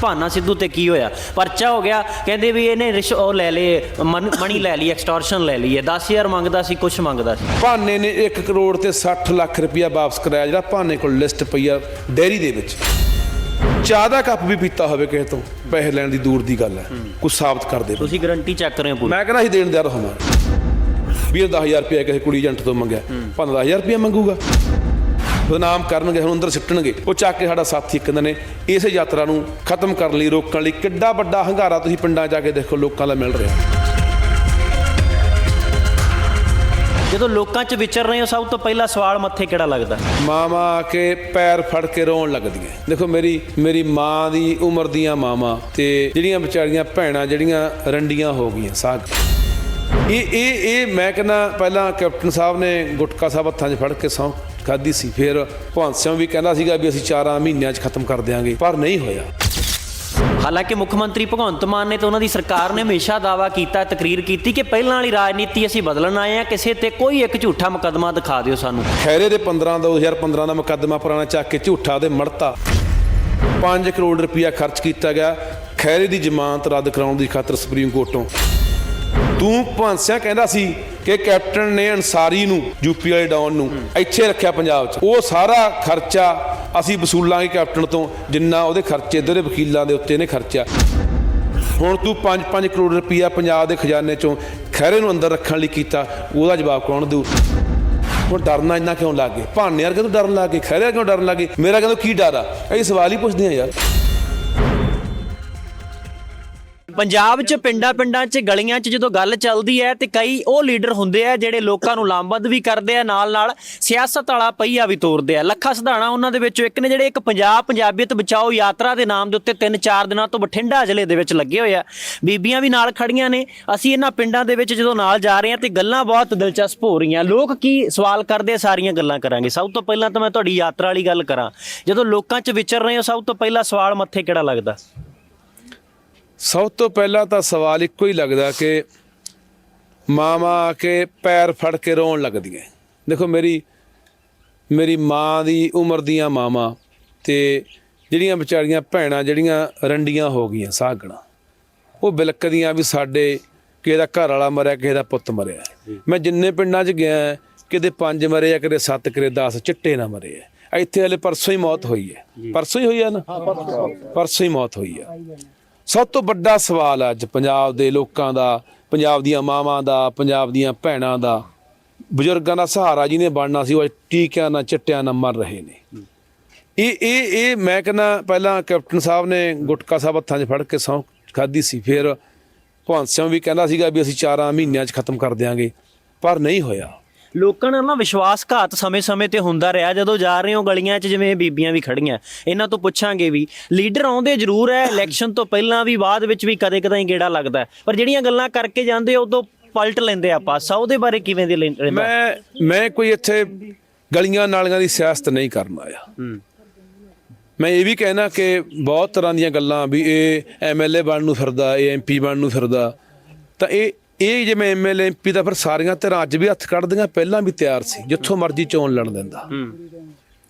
ਭਾਨਾ ਸਿੱਧੂ ਤੇ ਕੀ ਹੋਇਆ? ਪਰਚਾ ਹੋ ਗਿਆ ਕਹਿੰਦੇ ਵੀ ਇਹਨੇ ਰਿਸ਼ ਉਹ ਲੈ ਲਏ ਮਨ- ਮਣੀ ਲੈ ਲਈ ਐਕਸਟੋਰਸ਼ਨ ਲੈ ਲਈ ਹੈ 10000 ਮੰਗਦਾ ਸੀ ਕੁਝ ਮੰਗਦਾ ਸੀ। ਭਾਨੇ ਨੇ 1 ਕਰੋੜ ਤੇ 60 ਲੱਖ ਰੁਪਇਆ ਵਾਪਸ ਕਰਾਇਆ ਜਿਹੜਾ ਭਾਨੇ ਕੋਲ ਲਿਸਟ ਪਈ ਆ ਡੈਰੀ ਦੇ ਵਿੱਚ। ਚਾਹ ਦਾ ਕੱਪ ਵੀ ਪੀਤਾ ਹੋਵੇ ਕਿਸੇ ਤੋਂ ਪੈਸੇ ਲੈਣ ਦੀ ਦੂਰ ਦੀ ਗੱਲ ਹੈ। ਕੁਝ ਸਾਬਤ ਕਰ ਦੇ ਤੁਸੀਂ ਗਰੰਟੀ ਚੱਕ ਰਹੇ ਹੋ ਪੂਰੀ। ਮੈਂ ਕਹਿੰਦਾ ਅਸੀਂ ਦੇਣ ਦਿਆਰ ਹੋਵਾਂਗੇ। ਵੀ ਇਹ 10000 ਰੁਪਇਆ ਕਿਸੇ ਕੁੜੀ ਏਜੰਟ ਤੋਂ ਮੰਗਿਆ 15000 ਰੁਪਇਆ ਮੰਗੂਗਾ। ਬਦਨਾਮ ਕਰਨਗੇ ਹੁਣ ਅੰਦਰ ਸਿੱਟਣਗੇ। ਉਹ ਚੱਕ ਕੇ ਸਾਡਾ ਸਾਥੀ ਇੱਕ ਦਿਨ ਨੇ ਇਸੇ ਯਾਤਰਾ ਨੂੰ ਖਤਮ ਕਰਨ ਲਈ ਰੋਕਣ ਲਈ ਕਿੱਡਾ ਵੱਡਾ ਹੰਗਾਰਾ ਤੁਸੀਂ ਪਿੰਡਾਂ ਜਾ ਕੇ ਦੇਖੋ ਲੋਕਾਂ ਦਾ ਮਿਲ ਰਿਹਾ। ਜਦੋਂ ਲੋਕਾਂ 'ਚ ਵਿਚਰ ਰਹੇ ਹੋ ਸਭ ਤੋਂ ਪਹਿਲਾ ਸਵਾਲ ਮੱਥੇ ਕਿਹੜਾ ਲੱਗਦਾ? ਮਾਵਾਂ ਆ ਕੇ ਪੈਰ ਫੜ ਕੇ ਰੋਣ ਲੱਗਦੀਆਂ। ਦੇਖੋ ਮੇਰੀ ਮੇਰੀ ਮਾਂ ਦੀ ਉਮਰ ਦੀਆਂ ਮਾਵਾਂ ਤੇ ਜਿਹੜੀਆਂ ਵਿਚਾਰੀਆਂ ਭੈਣਾਂ ਜਿਹੜੀਆਂ ਰੰਡੀਆਂ ਹੋ ਗਈਆਂ ਸਾਗ ਇਹ ਇਹ ਇਹ ਮੈਂ ਕਹਿੰਦਾ ਪਹਿਲਾਂ ਕੈਪਟਨ ਸਾਹਿਬ ਨੇ ਗੁਟਕਾ ਸਾਹਿਬ ਹੱਥਾਂ 'ਚ ਫੜ ਕੇ ਸਹੁੰ ਖਾਧੀ ਸੀ। ਫਿਰ ਸਿੰਘ ਵੀ ਕਹਿੰਦਾ ਸੀਗਾ ਵੀ ਅਸੀਂ 4 ਮਹੀਨਿਆਂ 'ਚ ਖਤਮ ਕਰ ਦਿਆਂਗੇ ਪਰ ਨਹੀਂ ਹੋਇਆ। ਹਾਲਾਂਕਿ ਮੁੱਖ ਮੰਤਰੀ ਭਗਵੰਤ ਮਾਨ ਨੇ ਤੇ ਉਹਨਾਂ ਦੀ ਸਰਕਾਰ ਨੇ ਹਮੇਸ਼ਾ ਦਾਵਾ ਕੀਤਾ ਤਕਰੀਰ ਕੀਤੀ ਕਿ ਪਹਿਲਾਂ ਵਾਲੀ ਰਾਜਨੀਤੀ ਅਸੀਂ ਬਦਲਣ ਆਏ ਆ ਕਿਸੇ ਤੇ ਕੋਈ ਇੱਕ ਝੂਠਾ ਮੁਕੱਦਮਾ ਦਿਖਾ ਦਿਓ ਸਾਨੂੰ। ਖੈਰੇ ਦੇ 15 2015 ਦਾ ਮੁਕੱਦਮਾ ਪੁਰਾਣਾ ਚੱਕ ਕੇ ਝੂਠਾ ਦੇ ਮੜਤਾ। 5 ਕਰੋੜ ਰੁਪਇਆ ਖਰਚ ਕੀਤਾ ਗਿਆ। ਖੈਰੇ ਦੀ ਜ਼ਮਾਨਤ ਰੱਦ ਕਰਾਉਣ ਦੀ ਖਾਤਰ ਸੁਪਰੀਮ ਕੋਰਟੋਂ ਤੂੰ। ਭਾਂਸਿਆ ਕਹਿੰਦਾ ਸੀ ਕਿ ਕੈਪਟਨ ਨੇ ਅਨਸਾਰੀ ਨੂੰ, ਯੂਪੀ ਵਾਲੇ ਡਾਊਨ ਨੂੰ ਇੱਥੇ ਰੱਖਿਆ ਪੰਜਾਬ 'ਚ। ਉਹ ਸਾਰਾ ਖਰਚਾ ਅਸੀਂ ਵਸੂਲਾਂਗੇ ਕੈਪਟਨ ਤੋਂ, ਜਿੰਨਾ ਉਹਦੇ ਖਰਚੇ ਇਧਰ ਦੇ ਵਕੀਲਾਂ ਦੇ ਉੱਤੇ ਨੇ ਖਰਚਿਆ। ਹੁਣ ਤੂੰ 5-5 ਕਰੋੜ ਰੁਪਇਆ ਪੰਜਾਬ ਦੇ ਖਜ਼ਾਨੇ ਚੋਂ ਖੈਰੇ ਨੂੰ ਅੰਦਰ ਰੱਖਣ ਲਈ ਕੀਤਾ, ਉਹਦਾ ਜਵਾਬ ਕੌਣ ਦੇਊ? ਹੁਣ ਡਰਨਾ ਇੰਨਾ ਕਿਉਂ ਲੱਗ ਗਏ ਭਾਨੇ ਯਾਰ ਕਿਉਂ ਡਰਨ ਲੱਗ ਗਏ ਖੈਰਿਆ ਕਿਉਂ ਡਰਨ ਲੱਗ ਗਏ। ਮੇਰਾ ਕਹਿੰਦਾ, ਕੀ ਡਰ ਆ? ਇਹ ਸਵਾਲ ਹੀ ਪੁੱਛਦੇ ਆ ਯਾਰ। ਪੰਜਾਬ 'ਚ ਪਿੰਡਾਂ ਪਿੰਡਾਂ 'ਚ ਗਲੀਆਂ 'ਚ ਜਦੋਂ ਗੱਲ ਚੱਲਦੀ ਹੈ ਤੇ ਕਈ ਉਹ ਲੀਡਰ ਹੁੰਦੇ ਆ ਜਿਹੜੇ ਲੋਕਾਂ ਨੂੰ ਲਾਮਬੰਦ ਵੀ ਕਰਦੇ ਆ, ਨਾਲ ਨਾਲ ਸਿਆਸਤ ਵਾਲਾ ਪਹੀਆ ਵੀ ਤੋਰਦੇ ਆ। ਲੱਖਾ ਸਿਧਾਣਾ ਉਹਨਾਂ ਦੇ ਵਿੱਚੋਂ ਇੱਕ ਨੇ ਜਿਹੜੇ ਇੱਕ ਪੰਜਾਬ ਪੰਜਾਬੀਅਤ ਬਚਾਓ ਯਾਤਰਾ ਦੇ ਨਾਮ ਦੇ ਉੱਤੇ 3-4 ਦਿਨਾਂ ਤੋਂ ਬਠਿੰਡਾ ਜ਼ਿਲ੍ਹੇ ਦੇ ਵਿੱਚ ਲੱਗੇ ਹੋਏ ਆ। ਬੀਬੀਆਂ ਵੀ ਨਾਲ ਖੜੀਆਂ ਨੇ। ਅਸੀਂ ਇਹਨਾਂ ਪਿੰਡਾਂ ਦੇ ਵਿੱਚ ਜਦੋਂ ਨਾਲ ਜਾ ਰਹੇ ਹਾਂ ਤੇ ਗੱਲਾਂ ਬਹੁਤ ਦਿਲਚਸਪ ਹੋ ਰਹੀਆਂ। ਲੋਕ ਕੀ ਸਵਾਲ ਕਰਦੇ ਆ, ਸਾਰੀਆਂ ਗੱਲਾਂ ਕਰਾਂਗੇ। ਸਭ ਤੋਂ ਪਹਿਲਾਂ ਤਾਂ ਮੈਂ ਤੁਹਾਡੀ ਯਾਤਰਾ ਵਾਲੀ ਗੱਲ ਕਰਾਂ। ਜਦੋਂ ਲੋਕਾਂ 'ਚ ਵਿਚਰ ਰਹੇ ਹੋ, ਸਭ ਤੋਂ ਪਹਿਲਾ ਸਵਾਲ ਮੱਥੇ ਕਿਹੜਾ ਲੱਗਦਾ? ਸਭ ਤੋਂ ਪਹਿਲਾਂ ਤਾਂ ਸਵਾਲ ਇੱਕੋ ਹੀ ਲੱਗਦਾ ਕਿ ਮਾਵਾਂ ਆ ਕੇ ਪੈਰ ਫੜ ਕੇ ਰੋਣ ਲੱਗਦੀਆਂ। ਦੇਖੋ ਮੇਰੀ ਮੇਰੀ ਮਾਂ ਦੀ ਉਮਰ ਦੀਆਂ ਮਾਵਾਂ ਤੇ ਜਿਹੜੀਆਂ ਵਿਚਾਰੀਆਂ ਭੈਣਾਂ ਜਿਹੜੀਆਂ ਰੰਡੀਆਂ ਹੋ ਗਈਆਂ ਸਾਗਣਾ ਉਹ ਬਿਲਕਦੀਆਂ ਵੀ ਸਾਡੇ ਕਿਸੇ ਦਾ ਘਰ ਵਾਲਾ ਮਰਿਆ ਕਿਸੇ ਦਾ ਪੁੱਤ ਮਰਿਆ। ਮੈਂ ਜਿੰਨੇ ਪਿੰਡਾਂ 'ਚ ਗਿਆ ਕਿਤੇ ਪੰਜ ਮਰੇ ਆ ਕਿਤੇ ਸੱਤ ਕਿਤੇ 10 ਚਿੱਟੇ ਨਾ ਮਰੇ ਆ। ਇੱਥੇ ਹਲੇ ਪਰਸੋਂ ਹੀ ਮੌਤ ਹੋਈ ਹੈ। ਪਰਸੋਂ ਹੀ ਹੋਈ ਆ ਨਾ? ਪਰਸੋਂ ਹੀ ਮੌਤ ਹੋਈ ਆ। ਸਭ ਤੋਂ ਵੱਡਾ ਸਵਾਲ ਅੱਜ ਪੰਜਾਬ ਦੇ ਲੋਕਾਂ ਦਾ, ਪੰਜਾਬ ਦੀਆਂ ਮਾਵਾਂ ਦਾ, ਪੰਜਾਬ ਦੀਆਂ ਭੈਣਾਂ ਦਾ। ਬਜ਼ੁਰਗਾਂ ਦਾ ਸਹਾਰਾ ਜਿਹਨੇ ਬਣਨਾ ਸੀ, ਉਹ ਅੱਜ ਟੀਕਿਆਂ ਨਾਲ ਚਿੱਟਿਆਂ ਨਾਲ ਮਰ ਰਹੇ ਨੇ। ਇਹ ਇਹ ਇਹ ਮੈਂ ਕਹਿੰਦਾ ਪਹਿਲਾਂ ਕੈਪਟਨ ਸਾਹਿਬ ਨੇ ਗੁਟਕਾ ਸਾਹਿਬ ਹੱਥਾਂ 'ਚ ਫੜ ਕੇ ਸਹੁੰ ਖਾਧੀ ਸੀ, ਫਿਰ ਭਗਵੰਤ ਸਿੰਘ ਵੀ ਕਹਿੰਦਾ ਸੀਗਾ ਵੀ ਅਸੀਂ 4 ਮਹੀਨਿਆਂ 'ਚ ਖਤਮ ਕਰ ਦਿਆਂਗੇ, ਪਰ ਨਹੀਂ ਹੋਇਆ। ਲੋਕਾਂ ਨਾਲ ਨਾ ਵਿਸ਼ਵਾਸਘਾਤ ਸਮੇਂ-ਸਮੇਂ ਤੇ ਹੁੰਦਾ ਰਿਹਾ। ਜਦੋਂ ਜਾ ਰਹੇ ਹੋ ਗਲੀਆਂ 'ਚ ਜਿਵੇਂ ਬੀਬੀਆਂ ਵੀ ਖੜੀਆਂ। ਇਹਨਾਂ ਤੋਂ ਪੁੱਛਾਂਗੇ ਵੀ ਲੀਡਰ ਆਉਂਦੇ ਜ਼ਰੂਰ ਹੈ ਇਲੈਕਸ਼ਨ ਤੋਂ ਪਹਿਲਾਂ ਵੀ ਬਾਅਦ ਵਿੱਚ ਵੀ ਕਦੇ-ਕਦਾਈ ਗੇੜਾ ਲੱਗਦਾ। ਪਰ ਜਿਹੜੀਆਂ ਗੱਲਾਂ ਕਰਕੇ ਜਾਂਦੇ ਉਦੋਂ ਪਲਟ ਲੈਂਦੇ ਆ ਪਾਸਾ ਉਹਦੇ ਬਾਰੇ ਕਿਵੇਂ ਦੇ ਲੈਂ- ਰਹਿੰਦਾ ਮੈਂ ਮੈਂ ਕੋਈ ਇੱਥੇ ਗਲੀਆਂ ਨਾਲੀਆਂ ਦੀ ਸਿਆਸਤ ਨਹੀਂ ਕਰਨ ਆਇਆ। ਮੈਂ ਇਹ ਵੀ ਕਹਿਣਾ ਕਿ ਬਹੁਤ ਤਰ੍ਹਾਂ ਦੀਆਂ ਗੱਲਾਂ ਵੀ ਇਹ ਐਮਐਲਏ ਬਣਨ ਨੂੰ ਫਿਰਦਾ ਇਹ ਐਮਪੀ ਬਣਨ ਨੂੰ ਫਿਰਦਾ। ਤਾਂ ਇਹ ਇਹ ਜਿਵੇਂ ਐਮਐਲਏ ਐਮਪੀ ਦਾ ਫਿਰ ਸਾਰੀਆਂ ਧਿਰਾਂ ਅੱਜ ਵੀ ਹੱਥ ਕੱਢਦੀਆਂ ਪਹਿਲਾਂ ਵੀ ਤਿਆਰ ਸੀ ਜਿੱਥੋਂ ਮਰਜ਼ੀ ਚੋਣ ਲੜ ਦਿੰਦਾ।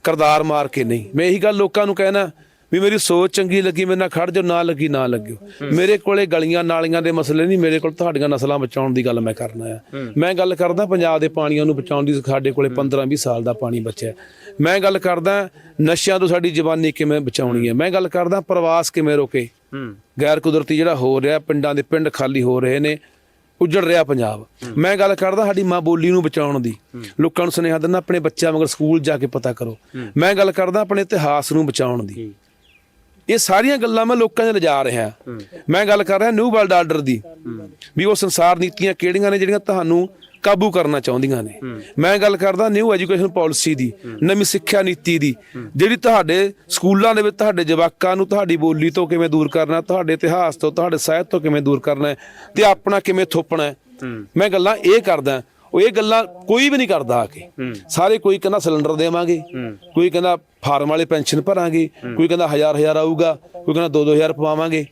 ਕਰਦਾਰ ਮਾਰ ਕੇ ਨਹੀਂ। ਮੈਂ ਇਹੀ ਗੱਲ ਲੋਕਾਂ ਨੂੰ ਕਹਿਣਾ ਵੀ ਮੇਰੀ ਸੋਚ ਚੰਗੀ ਲੱਗੀ ਮੇਰੇ ਨਾਲ ਖੜ ਜਾਓ ਨਾ ਲੱਗੀ ਨਾ ਲੱਗਿਓ। ਮੇਰੇ ਕੋਲੇ ਗਲੀਆਂ ਨਾਲੀਆਂ ਦੇ ਮਸਲੇ ਨਹੀਂ ਮੇਰੇ ਕੋਲ ਤੁਹਾਡੀਆਂ ਨਸਲਾਂ ਬਚਾਉਣ ਦੀ ਗੱਲ ਮੈਂ ਕਰਨਾ ਆ। ਮੈਂ ਗੱਲ ਕਰਦਾ ਪੰਜਾਬ ਦੇ ਪਾਣੀਆਂ ਨੂੰ ਬਚਾਉਣ ਦੀ ਸਾਡੇ ਕੋਲੇ 15 20 ਸਾਲ ਦਾ ਪਾਣੀ ਬਚਿਆ। ਮੈਂ ਗੱਲ ਕਰਦਾ ਨਸ਼ਿਆਂ ਤੋਂ ਸਾਡੀ ਜਵਾਨੀ ਕਿਵੇਂ ਬਚਾਉਣੀ ਹੈ। ਮੈਂ ਗੱਲ ਕਰਦਾ ਪ੍ਰਵਾਸ ਕਿਵੇਂ ਰੋਕੇ। ਗੈਰ ਕੁਦਰਤੀ ਜਿਹੜਾ ਹੋ ਰਿਹਾ ਪਿੰਡਾਂ ਦੇ ਪਿੰਡ ਖਾਲੀ ਹੋ ਰਹੇ ਨੇ ਉੱਜੜ ਰਿਹਾ ਪੰਜਾਬ। ਮੈਂ ਗੱਲ ਕਰਦਾ ਸਾਡੀ ਮਾਂ ਬੋਲੀ ਨੂੰ ਬਚਾਉਣ ਦੀ। ਲੋਕਾਂ ਨੂੰ ਸੁਨੇਹਾ ਦਿੰਦਾ ਆਪਣੇ ਬੱਚਿਆਂ ਮਗਰ ਸਕੂਲ ਜਾ ਕੇ ਪਤਾ ਕਰੋ। ਮੈਂ ਗੱਲ ਕਰਦਾ ਆਪਣੇ ਇਤਿਹਾਸ ਨੂੰ ਬਚਾਉਣ ਦੀ। ਇਹ ਸਾਰੀਆਂ ਗੱਲਾਂ ਮੈਂ ਲੋਕਾਂ 'ਚ ਲਿਜਾ ਰਿਹਾ। ਮੈਂ ਗੱਲ ਕਰ ਰਿਹਾ ਨਿਊ ਵਰਲਡ ਆਰਡਰ ਦੀ। ਵੀ ਉਹ ਸੰਸਾਰ ਨੀਤੀਆਂ ਕਿਹੜੀਆਂ ਨੇ ਜਿਹੜੀਆਂ ਤੁਹਾਨੂੰ ਕਾਬੂ ਕਰਨਾ ਚਾਹੁੰਦੀਆਂ ਨੇ। ਮੈਂ ਗੱਲ ਕਰਦਾ ਨਿਊ ਐਜੂਕੇਸ਼ਨ ਪਾਲਿਸੀ ਦੀ ਨਵੀਂ ਸਿੱਖਿਆ ਨੀਤੀ ਦੀ ਜਿਹੜੀ ਤੁਹਾਡੇ ਸਕੂਲਾਂ ਦੇ ਵਿੱਚ ਤੁਹਾਡੇ ਜਵਾਕਾਂ ਨੂੰ ਤੁਹਾਡੀ ਬੋਲੀ ਤੋਂ ਕਿਵੇਂ ਦੂਰ ਕਰਨਾ ਤੁਹਾਡੇ ਇਤਿਹਾਸ ਤੋਂ ਤੁਹਾਡੇ ਸਾਹਿਤ ਤੋਂ ਕਿਵੇਂ ਦੂਰ ਕਰਨਾ ਤੇ ਆਪਣਾ ਕਿਵੇਂ ਥੋਪਣਾ ਮੈਂ ਗੱਲਾਂ ਇਹ ਕਰਦਾ ਉਹ ਇਹ ਗੱਲਾਂ ਕੋਈ ਵੀ ਨਹੀਂ ਕਰਦਾ ਆ ਕੇ। ਸਾਰੇ ਕੋਈ ਕਹਿੰਦਾ ਸਿਲੰਡਰ ਦੇਵਾਂਗੇ ਕੋਈ ਕਹਿੰਦਾ ਫਾਰਮ ਵਾਲੇ ਪੈਨਸ਼ਨ ਭਰਾਂਗੇ ਕੋਈ ਕਹਿੰਦਾ ਹਜ਼ਾਰ ਹਜ਼ਾਰ ਆਊਗਾ ਕੋਈ ਕਹਿੰਦਾ 2-2000 ਪਵਾਵਾਂਗੇ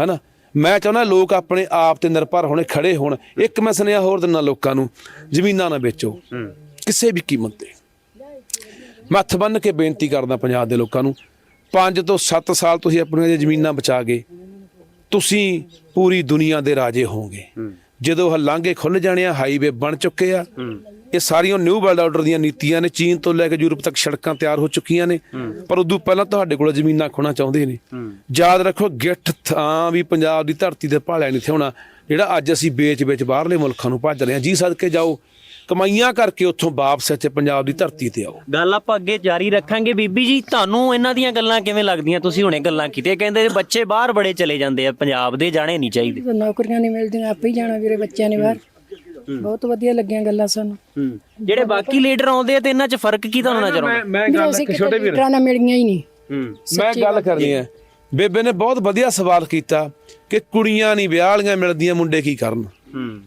ਹਨਾ? ਮੈਂ ਚਾਹੁੰਦਾ ਲੋਕ ਆਪਣੇ ਆਪ ਤੇ ਨਿਰਭਰ ਹੋਣੇ ਖੜੇ ਹੋਣ। ਇੱਕ ਮੈਂ ਸੁਨੇਹਾ ਹੋਰ ਦਿੰਦਾ ਲੋਕਾਂ ਨੂੰ ਜ਼ਮੀਨਾਂ ਨਾ ਵੇਚੋ। ਕਿਸੇ ਵੀ ਕੀਮਤ ਤੇ। ਮੈਂ ਹੱਥ ਬੰਨ੍ਹ ਕੇ ਬੇਨਤੀ ਕਰਦਾ ਪੰਜਾਬ ਦੇ ਲੋਕਾਂ ਨੂੰ 5 ਤੋਂ 7 ਸਾਲ ਤੁਸੀਂ ਆਪਣੀਆਂ ਜ਼ਮੀਨਾਂ ਬਚਾ ਗਏ। ਤੁਸੀਂ ਪੂਰੀ ਦੁਨੀਆ ਦੇ ਰਾਜੇ ਹੋਵੋਗੇ। ਜਦੋਂ ਹਲਾਂਗੇ ਖੁੱਲ ਜਾਣੇ ਆ ਹਾਈਵੇ ਬਣ ਚੁੱਕੇ ਆ। ਇਹ ਸਾਰੀਆਂ ਨਿਊ ਵਰਲਡ ਆਰਡਰ ਦੀਆਂ ਨੀਤੀਆਂ ਨੇ ਚੀਨ ਤੋਂ ਲੈ ਕੇ ਯੂਰਪ ਤੱਕ ਸੜਕਾਂ ਤਿਆਰ ਹੋ ਚੁੱਕੀਆਂ ਨੇ। ਪਰ ਉਦੋਂ ਪਹਿਲਾਂ ਤੁਹਾਡੇ ਕੋਲ ਜ਼ਮੀਨਾਂ ਖੋਣਾ ਚਾਹੁੰਦੇ ਨੇ। ਯਾਦ ਰੱਖੋ ਗਿੱਠ ਥਾਂ ਵੀ ਪੰਜਾਬ ਦੀ ਧਰਤੀ ਤੇ ਭਾਲਿਆ ਨਹੀਂ ਥਿਉਣਾ ਜਿਹੜਾ ਅੱਜ ਅਸੀਂ ਵੇਚ-ਵੇਚ ਬਾਹਰਲੇ ਮੁਲਕਾਂ ਨੂੰ ਭੱਜ ਰਹੇ ਹਾਂ ਜੀ ਸਦਕੇ ਜਾਓ ਕਮਾਈਆਂ ਕਰਕੇ ਉੱਥੋਂ ਵਾਪਸ ਇੱਥੇ ਪੰਜਾਬ ਦੀ ਧਰਤੀ ਤੇ ਆਓ। ਗੱਲ ਆਪਾਂ ਅੱਗੇ ਜਾਰੀ ਰੱਖਾਂਗੇ। ਬੀਬੀ ਜੀ ਤੁਹਾਨੂੰ ਇਹਨਾਂ ਦੀਆਂ ਗੱਲਾਂ ਕਿਵੇਂ ਲੱਗਦੀਆਂ? ਤੁਸੀਂ ਹੁਣੇ ਗੱਲਾਂ ਕੀਤੀਆਂ ਕਹਿੰਦੇ ਬੱਚੇ ਬਾਹਰ ਬੜੇ ਚਲੇ ਜਾਂਦੇ ਆ ਪੰਜਾਬ ਦੇ ਜਾਣੇ ਨਹੀਂ ਚਾਹੀਦੇ। ਨੌਕਰੀਆਂ ਨਹੀਂ ਮਿਲਦੀਆਂ ਆਪੇ ਹੀ ਜਾਣਾ ਵੀਰੇ ਬੱਚਿਆਂ ਨੇ ਬਾਹਰ। ਬਹੁਤ ਵਧੀਆ ਲੱਗੀਆਂ ਗੱਲਾਂ ਸਾਨੂੰ। ਜਿਹੜੇ ਬਾਕੀ ਲੀਡਰ ਆਉਂਦੇ ਆ ਤੇ ਇਹਨਾਂ 'ਚ ਫ਼ਰਕ ਕੀ ਤੁਹਾਨੂੰ ਨਜ਼ਰ ਆਉਂਦਾ? ਮੈਂ ਵੀਰੇ ਅਸੀਂ ਕਿਤੇ ਲੀਡਰਾਂ ਨਾਲ ਮਿਲੀਆਂ ਹੀ ਨਹੀਂ। ਮੈਂ ਗੱਲ। ਕਰਨੀ ਹੈ। ਬੇਬੇ ਨੇ ਬਹੁਤ ਵਧੀਆ ਸਵਾਲ ਕੀਤਾ ਕਿ ਕੁੜੀਆਂ ਨਹੀਂ ਵਿਆਹ ਵਾਲੀਆਂ ਮਿਲਦੀਆਂ ਮੁੰਡੇ ਕੀ ਕਰਨ? ਹੂੰ।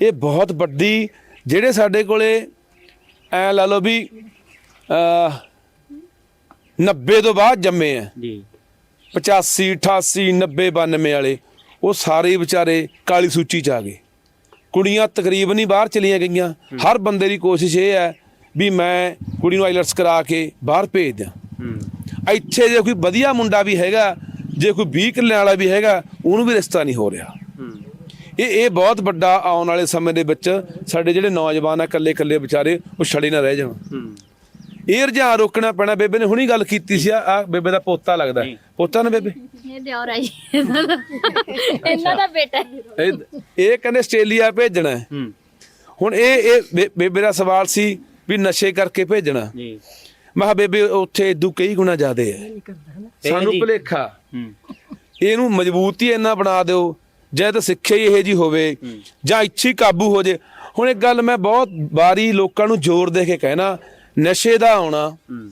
ਇਹ ਬਹੁਤ ਵੱਡੀ ਜਿਹੜੇ ਸਾਡੇ ਕੋਲੇ ਐ ਲਾ ਲਓ ਵੀ ਅ 90 ਤੋਂ ਬਾਅਦ ਜੰਮੇ ਆ। ਜੀ। 85 88 90 92 ਵਾਲੇ ਉਹ ਸਾਰੇ ਵਿਚਾਰੇ ਕਾਲੀ ਸੂਚੀ ਚ ਆ ਗਏ। ਕੁੜੀਆਂ ਤਕਰੀਬਨ ਹੀ ਬਾਹਰ ਚਲੀਆਂ ਗਈਆਂ। ਹਰ ਬੰਦੇ ਦੀ ਕੋਸ਼ਿਸ਼ ਇਹ ਹੈ ਵੀ ਮੈਂ ਕੁੜੀ ਨੂੰ ਆਈਲਟਸ ਕਰਾ ਕੇ ਬਾਹਰ ਭੇਜ ਦਿਆਂ। ਇੱਥੇ ਜੇ ਕੋਈ ਵਧੀਆ ਮੁੰਡਾ ਵੀ ਹੈਗਾ ਜੇ ਕੋਈ 20 ਕਿੱਲਿਆਂ ਵਾਲਾ ਵੀ ਹੈਗਾ ਉਹਨੂੰ ਵੀ ਰਿਸ਼ਤਾ ਨਹੀਂ ਹੋ ਰਿਹਾ। ਇਹ ਇਹ ਬਹੁਤ ਵੱਡਾ ਆਉਣ ਵਾਲੇ ਸਮੇਂ ਦੇ ਵਿੱਚ ਸਾਡੇ ਜਿਹੜੇ ਨੌਜਵਾਨ ਆ ਇਕੱਲੇ ਇਕੱਲੇ ਵਿਚਾਰੇ ਉਹ ਛੜੇ ਨਾ ਰਹਿ ਜਾਣ। ਇਹ ਰੁਝਾਨ ਰੋਕਣਾ ਪੈਣਾ। ਬੇਬੇ ਨੇ ਹੁਣੀ ਗੱਲ ਕੀਤੀ ਸੀ ਆ ਬੇਬੇ ਦਾ ਪੋਤਾ ਲੱਗਦਾ। ਪੋਤਾ ਨਾ ਬੇਬੇ? ਇਹ ਦਿਓਰ ਹੈ ਜੀ। ਇਹਨਾਂ ਦਾ ਇਹਨਾਂ ਦਾ ਬੇਟਾ ਹੈ। ਇਹ ਇਹ ਕਹਿੰਦੇ ਆਸਟ੍ਰੇਲੀਆ ਭੇਜਣਾ ਹੈ। ਹੂੰ। ਹੁਣ ਇਹ ਇਹ ਬੇ- ਬੇਬੇ ਦਾ ਸਵਾਲ ਸੀ ਵੀ ਨਸ਼ੇ ਕਰਕੇ ਭੇਜਣਾ। ਜੀ। ਮੈਂ ਕਿਹਾ ਬੇਬੇ ਉੱਥੇ ਇਦੂ ਕਈ ਗੁਣਾ ਜ਼ਿਆਦੇ ਹੈ ਸਾਨੂੰ। ਭੁਲੇਖਾ। ਹੂੰ। ਇਹਨੂੰ ਮਜ਼ਬੂਤੀ ਇੰਨਾ ਬਣਾ ਦਿਓ ਜਾਂ ਤਾਂ ਸਿੱਖਿਆ ਹੀ ਇਹ ਜੀ ਹੋਵੇ ਜਾਂ ਇੱਛੀ ਕਾਬੂ ਹੋ ਜੇ। ਹੁਣ ਇੱਕ ਗੱਲ ਮੈਂ ਬਹੁਤ ਵਾਰੀ ਲੋਕਾਂ ਨੂੰ ਜ਼ੋਰ ਦੇ ਕੇ ਕਹਿਣਾ ਨਸ਼ੇ ਦਾ ਆਉਣਾ ਹੂੰ।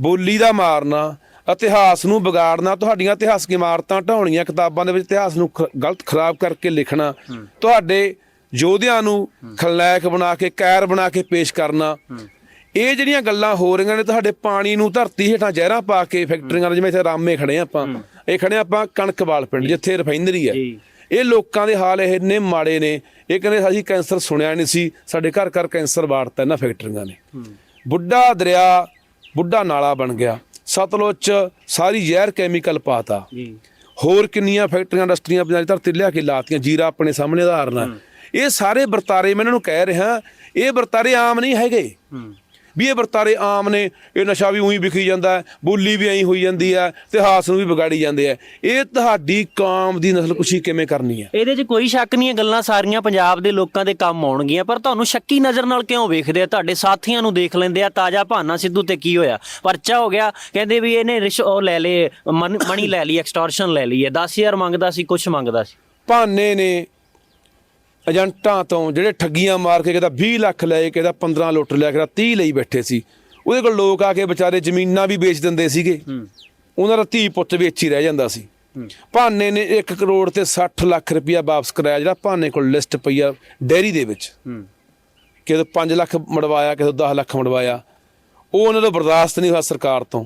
ਬੋਲੀ ਦਾ ਮਾਰਨਾ ਇਤਿਹਾਸ ਨੂੰ ਵਿਗਾੜਨਾ ਤੁਹਾਡੀਆਂ ਇਤਿਹਾਸਕ ਇਮਾਰਤਾਂ ਢਾਉਣੀਆਂ ਕਿਤਾਬਾਂ ਦੇ ਵਿੱਚ ਇਤਿਹਾਸ ਨੂੰ ਖ- ਗਲਤ ਖਰਾਬ ਕਰਕੇ ਲਿਖਣਾ ਤੁਹਾਡੇ ਯੋਧਿਆਂ ਨੂੰ ਖਲਨਾਇਕ ਬਣਾ ਕੇ ਕੈਰ ਬਣਾ ਕੇ ਪੇਸ਼ ਕਰਨਾ। ਇਹ ਜਿਹੜੀਆਂ ਗੱਲਾਂ ਹੋ ਰਹੀਆਂ ਨੇ ਤੁਹਾਡੇ ਪਾਣੀ ਨੂੰ ਧਰਤੀ ਹੇਠਾਂ ਜ਼ਹਿਰਾਂ ਪਾ ਕੇ ਫੈਕਟਰੀਆਂ ਦੇ ਜਿਵੇਂ ਇੱਥੇ ਰਾਮੇ ਖੜੇ ਆ ਆਪਾਂ। ਇਹ ਖੜੇ ਆਪਾਂ ਕਣਕਵਾਲ ਪਿੰਡ ਜਿੱਥੇ ਰਿਫਾਈਨਰੀ ਹੈ। ਜੀ। ਇਹ ਲੋਕਾਂ ਦੇ ਹਾਲ ਇਹ ਇੰਨੇ ਮਾੜੇ ਨੇ ਇਹ ਕਹਿੰਦੇ ਅਸੀਂ ਕੈਂਸਰ ਸੁਣਿਆ ਨਹੀਂ ਸੀ ਸਾਡੇ ਘਰ ਘਰ ਕੈਂਸਰ ਵਾੜਤਾ ਇਹਨਾਂ ਫੈਕਟਰੀਆਂ ਨੇ। ਬੁੱਢਾ ਦਰਿਆ ਬੁੱਢਾ ਨਾਲਾ ਬਣ ਗਿਆ। ਸਤਲੁਜ ਚ ਸਾਰੀ ਜ਼ਹਿਰ ਕੈਮੀਕਲ ਪਾਤਾ। ਜੀ। ਹੋਰ ਕਿੰਨੀਆਂ ਫੈਕਟਰੀਆਂ ਇੰਡਸਟਰੀਆਂ ਪੰਜਾਬ ਦੀ ਧਰਤੀ ਲਿਆ ਕੇ ਲਾਤੀਆਂ ਜੀਰਾ ਆਪਣੇ ਸਾਹਮਣੇ ਉਦਾਹਰਨ ਹੈ। ਇਹ ਸਾਰੇ ਵਰਤਾਰੇ ਮੈਂ ਇਹਨਾਂ ਨੂੰ ਕਹਿ ਰਿਹਾ ਇਹ ਵਰਤਾਰੇ ਆਮ ਨਹੀਂ ਹੈਗੇ। ਵੀ ਇਹ ਵਰਤਾਰੇ ਆਮ ਨੇ ਇਹ ਨਸ਼ਾ ਵੀ ਉਹੀ ਵਿਖੀ ਜਾਂਦਾ ਬੋਲੀ ਵੀ ਐਂ ਹੋਈ ਜਾਂਦੀ ਹੈ ਇਤਿਹਾਸ ਨੂੰ ਵੀ ਵਿਗਾੜੀ ਜਾਂਦੇ ਆ ਇਹ ਤੁਹਾਡੀ ਕੌਮ ਦੀ ਨਸਲਕੁਸ਼ੀ ਕਿਵੇਂ ਕਰਨੀ ਹੈ? ਇਹਦੇ 'ਚ ਕੋਈ ਸ਼ੱਕ ਨਹੀਂ ਇਹ ਗੱਲਾਂ ਸਾਰੀਆਂ ਪੰਜਾਬ ਦੇ ਲੋਕਾਂ ਦੇ ਕੰਮ ਆਉਣਗੀਆਂ ਪਰ ਤੁਹਾਨੂੰ ਸ਼ੱਕੀ ਨਜ਼ਰ ਨਾਲ ਕਿਉਂ ਵੇਖਦੇ ਆ? ਤੁਹਾਡੇ ਸਾਥੀਆਂ ਨੂੰ ਦੇਖ ਲੈਂਦੇ ਆ ਤਾਜਾ ਭਾਨਾ ਸਿੱਧੂ ਤੇ ਕੀ ਹੋਇਆ? ਪਰਚਾ ਹੋ ਗਿਆ ਕਹਿੰਦੇ ਵੀ ਇਹਨੇ ਰਿਸ਼ ਉਹ ਲੈ ਲੇ ਮਨ- ਮਣੀ ਲੈ ਲਈ ਐਕਸਟੋਰਸ਼ਨ ਲੈ ਲਈ ਹੈ 10000 ਮੰਗਦਾ ਸੀ ਕੁਝ ਮੰਗਦਾ ਸੀ। ਭਾਨੇ ਨੇ ਏਜੰਟਾਂ ਤੋਂ ਜਿਹੜੇ ਠੱਗੀਆਂ ਮਾਰ ਕੇ ਕਿਦਾ 20 ਲੱਖ ਲਏ ਕਿਦਾ 15 ਲੁੱਟ ਲਿਆ ਕਿਦਾ 30 ਲਈ ਬੈਠੇ ਸੀ ਉਹਦੇ ਕੋਲ ਲੋਕ ਆ ਕੇ ਵਿਚਾਰੇ ਜ਼ਮੀਨਾਂ ਵੀ ਵੇਚ ਦਿੰਦੇ ਸੀਗੇ। ਉਹਨਾਂ ਦਾ ਧੀ ਪੁੱਤ ਵੇਚ ਹੀ ਰਹਿ ਜਾਂਦਾ ਸੀ। ਭਾਨੇ ਨੇ 1 ਕਰੋੜ ਤੇ 60 ਲੱਖ ਰੁਪਇਆ ਵਾਪਸ ਕਰਾਇਆ ਜਿਹੜਾ ਭਾਨੇ ਕੋਲ ਲਿਸਟ ਪਈ ਆ ਡੈਰੀ ਦੇ ਵਿੱਚ। ਹੂੰ। ਕਿਤੇ 5 ਲੱਖ ਮੜਵਾਇਆ ਕਿਤੇ 10 ਲੱਖ ਮੜਵਾਇਆ। ਉਹ ਉਹਨਾਂ ਦਾ ਬਰਦਾਸ਼ਤ ਨਹੀਂ ਹੋਇਆ ਸਰਕਾਰ ਤੋਂ।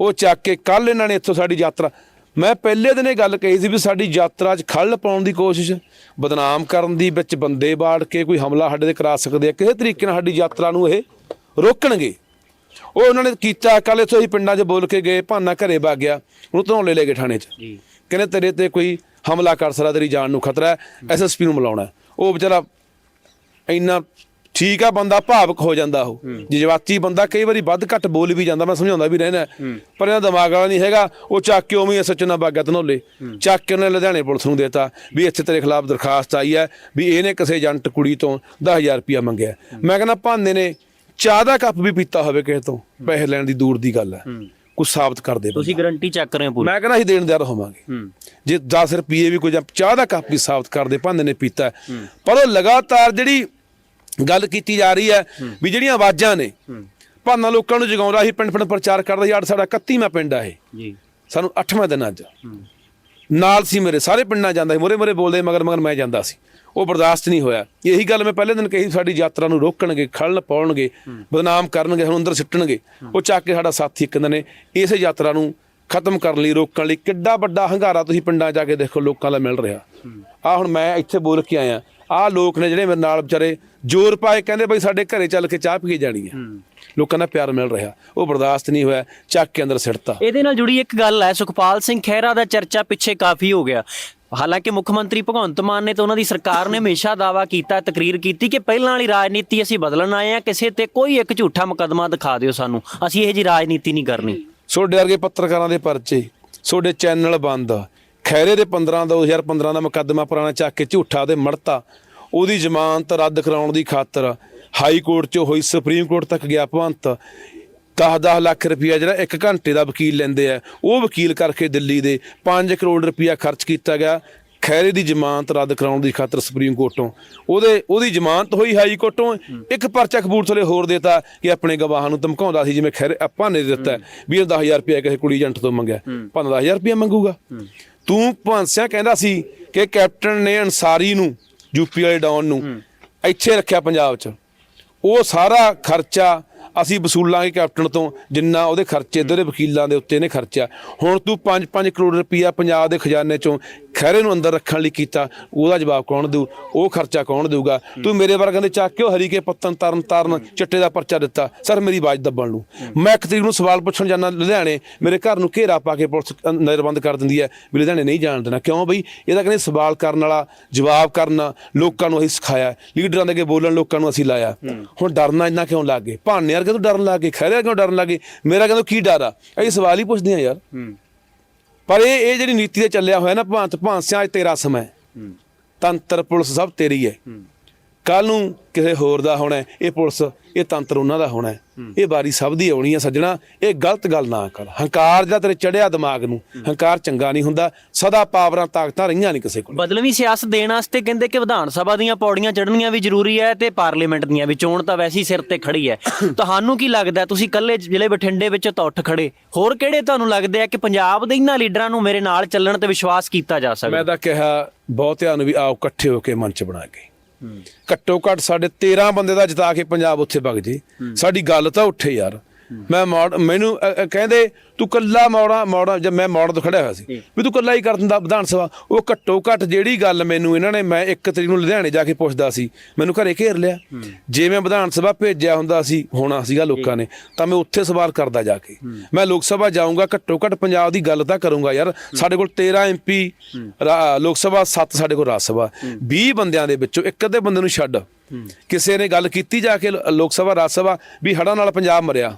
ਉਹ ਚੱਕ ਕੇ ਕੱਲ ਇਹਨਾਂ ਨੇ ਇੱਥੋਂ ਸਾਡੀ ਯਾਤਰਾ ਮੈਂ ਪਹਿਲੇ ਦਿਨ ਇਹ ਗੱਲ ਕਹੀ ਸੀ ਵੀ ਸਾਡੀ ਯਾਤਰਾ 'ਚ ਖੱਲ ਪਾਉਣ ਦੀ ਕੋਸ਼ਿਸ਼ ਬਦਨਾਮ ਕਰਨ ਦੀ ਵਿੱਚ ਬੰਦੇ ਬਾੜ ਕੇ ਕੋਈ ਹਮਲਾ ਸਾਡੇ ਤੇ ਕਰਾ ਸਕਦੇ ਆ ਕਿਸੇ ਤਰੀਕੇ ਨਾਲ ਸਾਡੀ ਯਾਤਰਾ ਨੂੰ ਇਹ ਰੋਕਣਗੇ। ਉਹ ਉਹਨਾਂ ਨੇ ਕੀਤਾ ਕੱਲ ਇੱਥੋਂ ਹੀ ਪਿੰਡਾਂ 'ਚ ਬੋਲ ਕੇ ਗਏ ਭਾਨਾ ਘਰੇ ਵਗ ਗਿਆ ਉਹਨੂੰ ਧਨੌਲੇ ਲੈ ਗਏ ਥਾਣੇ 'ਚ। ਕਹਿੰਦੇ ਤੇਰੇ ਤੇ ਕੋਈ ਹਮਲਾ ਕਰ ਸਕਦਾ ਤੇਰੀ ਜਾਨ ਨੂੰ ਖਤਰਾ ਹੈ ਐਸਐਸਪੀ ਨੂੰ ਬੁਲਾਉਣਾ। ਉਹ ਵਿਚਾਰਾ ਇੰਨਾ ਠੀਕ ਆ ਬੰਦਾ ਭਾਵਕ ਹੋ ਜਾਂਦਾ ਉਹ। ਜਜ਼ਬਾਤੀ ਬੰਦਾ ਕਈ ਵਾਰੀ ਵੱਧ ਘੱਟ ਬੋਲ ਵੀ ਜਾਂਦਾ ਮੈਂ ਸਮਝਾਉਂਦਾ ਵੀ ਰਹਿਣਾ। ਪਰ ਇਹਦਾ ਦਿਮਾਗ ਵਾਲਾ ਨਹੀਂ ਹੈਗਾ ਉਹ ਚੱਕ ਕੇ ਉਵੇਂ ਸੱਚ ਨਾ ਬਾਗਾ ਧਨੌਲੇ। ਚੱਕ ਕੇ ਉਹਨੇ ਲੁਧਿਆਣੇ ਪੁਲਿਸ ਨੂੰ ਦੇਤਾ ਵੀ ਇੱਥੇ ਤੇਰੇ ਖਿਲਾਫ ਦਰਖਾਸਤ ਆਈ ਹੈ ਵੀ ਇਹਨੇ ਕਿਸੇ ਏਜੰਟ ਕੁੜੀ ਤੋਂ 10000 ਰੁਪਇਆ ਮੰਗਿਆ। ਮੈਂ ਕਹਿੰਦਾ ਭਾਂਦੇ ਨੇ ਚਾਹ ਦਾ ਕੱਪ ਵੀ ਪੀਤਾ ਹੋਵੇ ਕਿਸੇ ਤੋਂ ਪੈਸੇ ਲੈਣ ਦੀ ਦੂਰ ਦੀ ਗੱਲ ਹੈ। ਕੁਝ ਸਾਬਤ ਕਰ ਦੇ। ਤੁਸੀਂ ਗਾਰੰਟੀ ਚੱਕ ਰਹੇ ਹੋ ਪੂਰੀ। ਮੈਂ ਕਹਿੰਦਾ ਅਸੀਂ ਦੇਣਦਾਰ ਹੋਵਾਂਗੇ। ਜੇ 10 ਰੁਪਏ ਵੀ ਕੋਈ ਚਾਹ ਦਾ ਕੱਪ ਵੀ ਸਾਬਤ ਕਰਦੇ ਭਾਂਦੇ ਨੇ ਪੀਤਾ। ਪਰ ਉਹ ਲਗਾਤਾਰ ਜਿਹੜੀ ਗੱਲ ਕੀਤੀ ਜਾ ਰਹੀ ਹੈ ਵੀ ਜਿਹੜੀਆਂ ਆਵਾਜ਼ਾਂ ਨੇ ਭਾਨਾ ਲੋਕਾਂ ਨੂੰ ਜਗਾਉਂਦਾ ਸੀ ਪਿੰਡ ਪਿੰਡ ਪ੍ਰਚਾਰ ਕਰਦਾ ਸੀ ਅੱਜ ਸਾਡਾ 31ਵਾਂ ਪਿੰਡ ਆ ਇਹ। ਜੀ। ਸਾਨੂੰ 8ਵਾਂ ਦਿਨ ਅੱਜ। ਨਾਲ ਸੀ ਮੇਰੇ ਸਾਰੇ ਪਿੰਡਾਂ ਜਾਂਦਾ ਸੀ ਮੋਰੇ ਮੋਰੇ ਬੋਲਦੇ ਮਗਰ ਮਗਰ ਮੈਂ ਜਾਂਦਾ ਸੀ। ਉਹ ਬਰਦਾਸ਼ਤ ਨਹੀਂ ਹੋਇਆ। ਇਹੀ ਗੱਲ ਮੈਂ ਪਹਿਲੇ ਦਿਨ ਕਹੀ ਸਾਡੀ ਯਾਤਰਾ ਨੂੰ ਰੋਕਣਗੇ ਖੜਨ ਪਾਉਣਗੇ ਬਦਨਾਮ ਕਰਨਗੇ ਹੁਣ ਅੰਦਰ ਸਿੱਟਣਗੇ। ਉਹ ਚੱਕ ਕੇ ਸਾਡਾ ਸਾਥੀ ਇੱਕ ਨੇ ਇਸੇ ਯਾਤਰਾ ਨੂੰ ਖਤਮ ਕਰਨ ਲਈ ਰੋਕਣ ਲਈ ਕਿੱਡਾ ਵੱਡਾ ਹੰਗਾਰਾ ਤੁਸੀਂ ਪਿੰਡਾਂ ਜਾ ਕੇ ਦੇਖੋ ਲੋਕਾਂ ਦਾ ਮਿਲ ਰਿਹਾ। ਆ ਹੁਣ ਮੈਂ ਇੱਥੇ ਬੋਲ ਕੇ ਆਇਆ ਆਹ ਲੋਕ ਨੇ ਜਿਹੜੇ ਮੇਰੇ ਨਾਲ ਵਿਚਾਰੇ ਜ਼ੋਰ ਪਾਏ ਕਹਿੰਦੇ ਬਈ ਸਾਡੇ ਘਰੇ ਚੱਲ ਕੇ ਚਾਹ ਪੀ ਜਾਣੀ ਹੈ। ਲੋਕਾਂ ਦਾ ਪਿਆਰ ਮਿਲ ਰਿਹਾ। ਉਹ ਬਰਦਾਸ਼ਤ ਨਹੀਂ ਹੋਇਆ ਚੱਕ ਕੇ ਅੰਦਰ ਸਿੱਟਤਾ। ਇਹਦੇ ਨਾਲ ਜੁੜੀ ਇੱਕ ਗੱਲ ਹੈ ਸੁਖਪਾਲ ਸਿੰਘ ਖਹਿਰਾ ਦਾ ਚਰਚਾ ਪਿੱਛੇ ਕਾਫੀ ਹੋ ਗਿਆ। ਹਾਲਾਂਕਿ ਮੁੱਖ ਮੰਤਰੀ ਭਗਵੰਤ ਮਾਨ ਨੇ ਤੇ ਉਹਨਾਂ ਦੀ ਸਰਕਾਰ ਨੇ ਹਮੇਸ਼ਾ ਦਾਵਾ ਕੀਤਾ ਤਕਰੀਰ ਕੀਤੀ ਕਿ ਪਹਿਲਾਂ ਵਾਲੀ ਰਾਜਨੀਤੀ ਅਸੀਂ ਬਦਲਣ ਆਏ ਆ ਕਿਸੇ ਤੇ ਕੋਈ ਇੱਕ ਝੂਠਾ ਮੁਕੱਦਮਾ ਦਿਖਾ ਦਿਓ ਸਾਨੂੰ। ਅਸੀਂ ਇਹ ਜੀ ਰਾਜਨੀਤੀ ਨਹੀਂ ਕਰਨੀ। ਸੋਡੇ ਵਰਗੇ ਪੱਤਰਕਾਰਾਂ ਦੇ ਪਰਚੇ ਸੋਡੇ ਚੈਨਲ ਬੰਦ ਖੈਰੇ ਦੇ 15 2015 ਦਾ ਮੁਕੱਦਮਾ ਪੁਰਾਣਾ ਚੱਕ ਕੇ ਝੂਠਾ ਤੇ ਮੜਤਾ। ਉਹਦੀ ਜ਼ਮਾਨਤ ਰੱਦ ਕਰਾਉਣ ਦੀ ਖਾਤਰ ਹਾਈ ਕੋਰਟ 'ਚ ਹੋਈ ਸੁਪਰੀਮ ਕੋਰਟ ਤੱਕ ਗਿਆ ਭਵੰਤ 10-10 ਲੱਖ ਰੁਪਇਆ ਜਿਹੜਾ 1 ਘੰਟੇ ਦਾ ਵਕੀਲ ਲੈਂਦੇ ਆ ਉਹ ਵਕੀਲ ਕਰਕੇ ਦਿੱਲੀ ਦੇ 5 ਕਰੋੜ ਰੁਪਇਆ ਖਰਚ ਕੀਤਾ ਗਿਆ। ਖੈਰੇ ਦੀ ਜ਼ਮਾਨਤ ਰੱਦ ਕਰਾਉਣ ਦੀ ਖਾਤਰ ਸੁਪਰੀਮ ਕੋਰਟੋਂ। ਉਹਦੇ ਉਹਦੀ ਜ਼ਮਾਨਤ ਹੋਈ ਹਾਈ ਕੋਰਟੋਂ। ਇੱਕ ਪਰਚਾ ਕਬੂਰਥਲੇ ਹੋਰ ਦੇਤਾ ਕਿ ਆਪਣੇ ਗਵਾਹਾਂ ਨੂੰ ਧਮਕਾਉਂਦਾ ਸੀ ਜਿਵੇਂ ਖੈਰੇ ਆਪਾਂ ਨੇ ਦਿੱਤਾ। ਵੀ ਇਹ 10000 ਰੁਪਇਆ ਕਿਸੇ ਕੁੜੀ ਏਜੰਟ ਤੋਂ ਮੰਗਿਆ। ਭਾਵੇਂ 10000 ਰੁਪਇਆ ਮੰਗੂਗਾ। ਤੂੰ ਭਾਂਸਿਆ ਕਹਿੰਦਾ ਸੀ ਕਿ ਕੈਪਟਨ ਨੇ ਅਨਸਾਰੀ ਨੂੰ ਯੂਪੀ ਵਾਲੇ ਡਾਊਨ ਨੂੰ। ਇੱਥੇ ਰੱਖਿਆ ਪੰਜਾਬ 'ਚ। ਉਹ ਸਾਰਾ ਖਰਚਾ ਅਸੀਂ ਵਸੂਲਾਂਗੇ ਕੈਪਟਨ ਤੋਂ, ਜਿੰਨਾ ਉਹਦੇ ਖਰਚੇ ਦੇ ਵਕੀਲਾਂ ਦੇ ਉੱਤੇ ਨੇ ਖਰਚਿਆ। ਹੁਣ ਤੂੰ 5-5 ਕਰੋੜ ਰੁਪਈਆ ਪੰਜਾਬ ਦੇ ਖਜ਼ਾਨੇ ਚੋਂ ਖੈਰੇ ਨੂੰ ਅੰਦਰ ਰੱਖਣ ਲਈ ਕੀਤਾ, ਉਹਦਾ ਜਵਾਬ ਕੌਣ ਦੇਊ? ਉਹ ਖਰਚਾ ਕੌਣ ਦੇਊਗਾ? ਤੂੰ ਮੇਰੇ ਵਰਗਾਂ ਦੇ ਚੱਕ ਕੇ ਉਹ ਹਰੀਕੇ ਪੱਤਨ ਤਰਨ ਤਾਰਨ ਚਿੱਟੇ ਦਾ ਪਰਚਾ ਦਿੱਤਾ। ਸਰ, ਮੇਰੀ ਆਵਾਜ਼ ਦੱਬਣ ਨੂੰ। ਮੈਂ ਇੱਕ ਤਰੀਕ ਨੂੰ ਸਵਾਲ ਪੁੱਛਣ ਜਾਣਾ ਲੁਧਿਆਣੇ, ਮੇਰੇ ਘਰ ਨੂੰ ਘੇਰਾ ਪਾ ਕੇ ਪੁਲਿਸ ਨਜ਼ਰਬੰਦ ਕਰ ਦਿੰਦੀ ਹੈ ਵੀ ਲੁਧਿਆਣੇ ਨਹੀਂ ਜਾਣ ਦੇਣਾ। ਕਿਉਂ ਬਈ? ਇਹਦਾ ਕਹਿੰਦੇ ਸਵਾਲ ਕਰਨ ਵਾਲਾ, ਜਵਾਬ ਕਰਨਾ, ਲੋਕਾਂ ਨੂੰ ਅਸੀਂ ਸਿਖਾਇਆ। ਲੀਡਰਾਂ ਦੇ ਅੱਗੇ ਬੋਲਣ, ਲੋਕਾਂ ਨੂੰ ਅਸੀਂ ਲਾਇਆ। ਹੁਣ ਡਰਨਾ ਇੰਨਾ ਕਿਉਂ ਲੱਗ ਗਏ? ਭਾਨੇ ਵਰਗੇ ਤੋਂ ਡਰਨ ਲੱਗ ਗਏ ਖੈਰੇ ਕਿਉਂ ਡਰਨ ਲੱਗ ਗਏ ਮੇਰਾ ਕਹਿੰਦਾ ਕੀ ਡਰ ਆ? ਅਸੀਂ ਸਵਾਲ ਹੀ ਪੁੱਛਦੇ ਆ ਯਾਰ। ਪਰ ਇਹ ਇਹ ਜਿਹੜੀ ਨੀਤੀ ਤੇ ਚੱਲਿਆ ਹੋਇਆ ਨਾ ਭਾਂਤ ਭਾਂਸਿਆਂ ਅੱਜ ਤੇਰਾ ਸਮਾਂ ਹੈ। ਤੰਤਰ ਪੁਲਿਸ ਸਭ ਤੇਰੀ ਹੈ। ਕੱਲ ਨੂੰ ਕਿਸੇ ਹੋਰ ਦਾ ਹੋਣਾ ਇਹ ਪੁਲਿਸ ਇਹ ਤੰਤਰ ਉਹਨਾਂ ਦਾ ਹੋਣਾ। ਇਹ ਵਾਰੀ ਸਭ ਦੀ ਆਉਣੀ ਹੈ ਸੱਜਣਾ ਇਹ ਗਲਤ ਗੱਲ ਨਾ ਕਰ। ਹੰਕਾਰ ਜਿਹੜਾ ਤੇਰੇ ਚੜਿਆ ਦਿਮਾਗ ਨੂੰ ਹੰਕਾਰ ਚੰਗਾ ਨਹੀਂ ਹੁੰਦਾ ਸਦਾ ਪਾਵਰਾਂ ਤਾਕਤਾਂ ਰਹੀਆਂ ਨਹੀਂ ਕਿਸੇ ਕੋਲ। ਬਦਲਵੀਂ ਸਿਆਸਤ ਦੇਣ ਵਾਸਤੇ ਕਹਿੰਦੇ ਕਿ ਵਿਧਾਨ ਸਭਾ ਦੀਆਂ ਪੌੜੀਆਂ ਚੜ੍ਹਨੀਆਂ ਵੀ ਜ਼ਰੂਰੀ ਹੈ ਤੇ ਪਾਰਲੀਮੈਂਟ ਦੀਆਂ ਵੀ ਚੋਣ ਤਾਂ ਵੈਸੇ ਹੀ ਸਿਰ ਤੇ ਖੜੀ ਹੈ। ਤੁਹਾਨੂੰ ਕੀ ਲੱਗਦਾ ਤੁਸੀਂ ਇਕੱਲੇ ਜ਼ਿਲ੍ਹੇ ਬਠਿੰਡੇ ਵਿੱਚ ਤਾਂ ਉੱਠ ਖੜੇ ਹੋਰ ਕਿਹੜੇ ਤੁਹਾਨੂੰ ਲੱਗਦੇ ਆ ਕਿ ਪੰਜਾਬ ਦੇ ਇਹਨਾਂ ਲੀਡਰਾਂ ਨੂੰ ਮੇਰੇ ਨਾਲ ਚੱਲਣ ਤੇ ਵਿਸ਼ਵਾਸ ਕੀਤਾ ਜਾ ਮੈਂ ਸਕਦਾ ਤਾਂ ਕਿਹਾ ਬਹੁਤਿਆਂ ਨੂੰ ਵੀ ਆਓ ਇਕੱਠੇ ਹੋ ਕੇ ਮੰਚ ਬਣਾ ਕੇ। ਘੱਟੋ ਘੱਟ ਸਾਡੇ 13 ਬੰਦੇ ਦਾ ਜਿਤਾ ਕੇ ਪੰਜਾਬ ਉੱਥੇ ਵਗ ਜੇ। ਸਾਡੀ ਗੱਲ ਤਾਂ ਉੱਠੇ ਯਾਰ। ਮੈਂ ਮੌੜ ਮੈਨੂੰ ਅ, ਅ, ਕਹਿੰਦੇ ਤੂੰ ਕੱਲਾ ਮੌੜਾ ਮੌੜਾ ਜਦ ਮੈਂ ਮੌੜ ਤੋਂ ਖੜਿਆ ਹੋਇਆ ਸੀ। ਵੀ ਤੂੰ ਕੱਲਾ ਹੀ ਕਰ ਦਿੰਦਾ ਵਿਧਾਨ ਸਭਾ। ਉਹ ਘੱਟੋ ਘੱਟ ਜਿਹੜੀ ਗੱਲ ਮੈਨੂੰ ਇਹਨਾਂ ਨੇ ਮੈਂ ਇੱਕ ਤਰੀਕ ਨੂੰ ਲੁਧਿਆਣੇ ਜਾ ਕੇ ਪੁੱਛਦਾ ਸੀ ਮੈਨੂੰ ਘਰੇ ਘੇਰ ਲਿਆ। ਜੇ ਮੈਂ ਵਿਧਾਨ ਸਭਾ ਭੇਜਿਆ ਹੁੰਦਾ ਸੀ ਹੋਣਾ ਸੀਗਾ ਲੋਕਾਂ ਨੇ ਤਾਂ ਮੈਂ ਉੱਥੇ ਸਵਾਲ ਕਰਦਾ ਜਾ ਕੇ। ਮੈਂ ਲੋਕ ਸਭਾ ਜਾਊਂਗਾ ਘੱਟੋ ਘੱਟ ਪੰਜਾਬ ਦੀ ਗੱਲ ਤਾਂ ਕਰੂੰਗਾ ਯਾਰ। ਸਾਡੇ ਕੋਲ 13 ਐਮਪੀ ਲੋਕ ਸਭਾ 7 ਸਾਡੇ ਕੋਲ ਰਾਜ ਸਭਾ। 20 ਬੰਦਿਆਂ ਦੇ ਵਿੱਚੋਂ ਇੱਕ ਅੱਧੇ ਬੰਦੇ ਨੂੰ ਛੱਡ। ਕਿਸੇ ਨੇ ਗੱਲ ਕੀਤੀ ਜਾ ਕੇ ਲੋਕ ਸਭਾ ਰਾਜ ਸਭਾ ਵੀ ਹੜ੍ਹਾਂ ਨਾਲ ਪੰਜਾਬ ਮਰਿਆ।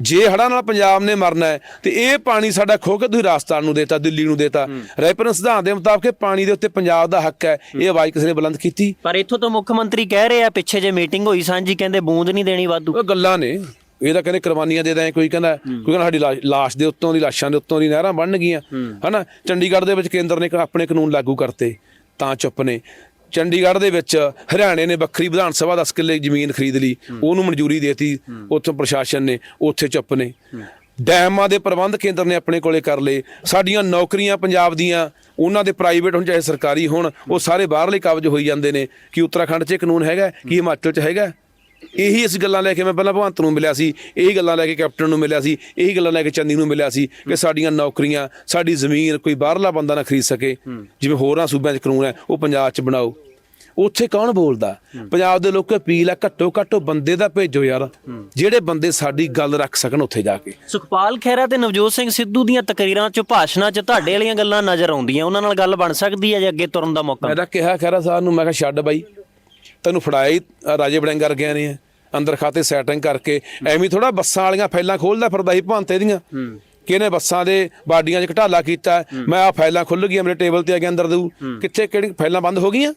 ਜੇ ਹੜ੍ਹਾਂ ਨਾਲ ਪੰਜਾਬ ਨੇ ਮਰਨਾ ਹੈ ਤੇ ਇਹ ਪਾਣੀ ਸਾਡਾ ਖੋ ਕੇ ਤੁਸੀਂ ਰਾਜਸਥਾਨ ਨੂੰ ਦੇਤਾ ਦਿੱਲੀ ਨੂੰ ਦੇਤਾ। ਰੈਫਰੈਂਸ ਸਿਧਾਂਤ ਦੇ ਮੁਤਾਬਕ ਪਾਣੀ ਦੇ ਉੱਤੇ ਪੰਜਾਬ ਦਾ ਹੱਕ ਹੈ। ਇਹ ਆਵਾਜ਼ ਕਿਸੇ ਨੇ ਬੁਲੰਦ ਕੀਤੀ? ਪਰ ਇੱਥੋਂ ਤੋਂ ਮੁੱਖ ਮੰਤਰੀ ਕਹਿ ਰਹੇ ਆ ਪਿੱਛੇ ਜੇ ਮੀਟਿੰਗ ਹੋਈ ਸਾਂਝੀ ਕਹਿੰਦੇ ਬੂੰਦ ਨਹੀਂ ਦੇਣੀ ਵਾਧੂ। ਉਹ ਗੱਲਾਂ ਨੇ। ਇਹ ਤਾਂ ਕਹਿੰਦੇ ਕੁਰਬਾਨੀਆਂ ਦੇ ਦਾਂ ਕੋਈ ਕਹਿੰਦਾ ਕੋਈ ਕਹਿੰਦਾ ਸਾਡੀ ਲਾਸ਼ ਦੇ ਉੱਤੋਂ ਦੀ ਲਾਸ਼ਾਂ ਦੇ ਉੱਤੋਂ ਦੀ ਨਹਿਰਾਂ ਬਣ ਗਈਆਂ ਹਨਾ? ਚੰਡੀਗੜ੍ਹ ਦੇ ਵਿੱਚ ਕੇਂਦਰ ਨੇ ਆਪਣੇ ਕਾਨੂੰਨ ਲਾਗੂ ਕਰਤੇ ਤਾਂ ਚੁੱਪ ਨੇ। ਚੰਡੀਗੜ੍ਹ ਦੇ ਵਿੱਚ ਹਰਿਆਣੇ ਨੇ ਵੱਖਰੀ ਵਿਧਾਨ ਸਭਾ 10 ਕਿੱਲੇ ਜ਼ਮੀਨ ਖਰੀਦ ਲਈ। ਉਹਨੂੰ ਮਨਜ਼ੂਰੀ ਦੇਤੀ। ਉੱਥੋਂ ਪ੍ਰਸ਼ਾਸਨ ਨੇ ਉੱਥੇ ਚੁੱਪ ਨੇ। ਡੈਮਾਂ ਦੇ ਪ੍ਰਬੰਧ ਕੇਂਦਰ ਨੇ ਆਪਣੇ ਕੋਲੇ ਕਰ ਲਏ। ਸਾਡੀਆਂ ਨੌਕਰੀਆਂ ਪੰਜਾਬ ਦੀਆਂ ਉਹਨਾਂ ਦੇ ਪ੍ਰਾਈਵੇਟ ਹੋਣ ਚਾਹੇ ਸਰਕਾਰੀ ਹੋਣ ਉਹ ਸਾਰੇ ਬਾਹਰਲੇ ਕਬਜ਼ ਹੋਈ ਜਾਂਦੇ ਨੇ। ਕਿ ਉੱਤਰਾਖੰਡ 'ਚ ਕਾਨੂੰਨ ਹੈਗਾ? ਕੀ ਹਿਮਾਚਲ 'ਚ ਹੈਗਾ? ਇਹੀ ਅਸੀਂ ਗੱਲਾਂ ਲੈ ਕੇ ਮੈਂ ਪਹਿਲਾਂ ਭਗਵੰਤ ਨੂੰ ਮਿਲਿਆ ਸੀ ਇਹੀ ਗੱਲਾਂ ਲੈ ਕੇ ਕੈਪਟਨ ਨੂੰ ਮਿਲਿਆ ਸੀ ਇਹੀ ਗੱਲਾਂ ਲੈ ਕੇ ਚੰਦੀ ਨੂੰ ਮਿਲਿਆ ਸੀ ਕਿ ਸਾਡੀਆਂ ਨੌਕਰੀਆਂ ਸਾਡੀ ਜ਼ਮੀਨ ਕੋਈ ਬਾਹਰਲਾ ਬੰਦਾ ਨਾ ਖਰੀਦ ਸਕੇ। ਜਿਵੇਂ ਹੋਰਾਂ ਸੂਬਿਆਂ 'ਚ ਕਾਨੂੰਨ ਹੈ ਉਹ ਪੰਜਾਬ 'ਚ ਬਣਾਓ। ਉੱਥੇ ਕੌਣ ਬੋਲਦਾ? ਪੰਜਾਬ ਦੇ ਲੋਕ ਅਪੀਲ ਆ ਘੱਟੋ ਘੱਟੋ ਬੰਦੇ ਦਾ ਭੇਜੋ ਯਾਰ ਜਿਹੜੇ ਬੰਦੇ ਸਾਡੀ ਗੱਲ ਰੱਖ ਸਕਣ ਉੱਥੇ ਜਾ ਕੇ। ਸੁਖਪਾਲ ਖਹਿਰਾ ਤੇ ਨਵਜੋਤ ਸਿੰਘ ਸਿੱਧੂ ਦੀਆਂ ਤਕਰੀਰਾਂ 'ਚ ਭਾਸ਼ਣਾਂ 'ਚ ਤੁਹਾਡੇ ਵਾਲੀਆਂ ਗੱਲਾਂ ਨਜ਼ਰ ਆਉਂਦੀਆਂ ਉਹਨਾਂ ਨਾਲ ਗੱਲ ਬਣ ਸਕਦੀ ਹੈ ਜੇ ਅੱਗੇ ਤੁਰਨ ਦਾ ਮੌਕਾ ਮੈਂ ਤਾਂ ਕਿਹਾ ਖੈਰਾ ਸਾਹਿਬ ਨੂੰ ਮੈਂ ਕਿਹਾ ਛੱਡ ਬਾਈ। ਤੈਨੂੰ ਅ, ਰਾਜੇ ਬੜਿੰਗ ਕਰ ਗਿਆ ਨੇ। ਅੰਦਰ ਖਾਤੇ ਸੈਟਿੰਗ ਕਰਕੇ ਐਵੇਂ ਥੋੜਾ ਬੱਸਾਂ ਵਾਲੀਆਂ ਫਾਈਲਾਂ ਖੋਲਦਾ ਫਿਰਦਾ ਸੀ ਭਾਂਤੇ ਦੀਆਂ। ਕਿਹਨੇ ਬੱਸਾਂ ਦੇ ਬਾਡੀਆਂ 'ਚ ਘਟਾਲਾ ਕੀਤਾ? ਮੈਂ ਆ ਫਾਈਲਾਂ ਖੁੱਲ ਗਈਆਂ ਮੇਰੇ ਟੇਬਲ ਤੇ ਆ ਕੇ ਅੰਦਰ ਦਊ। ਕਿੱਥੇ ਕਿਹੜੀ ਫਾਈਲਾਂ ਬੰਦ ਹੋ ਗਈਆਂ?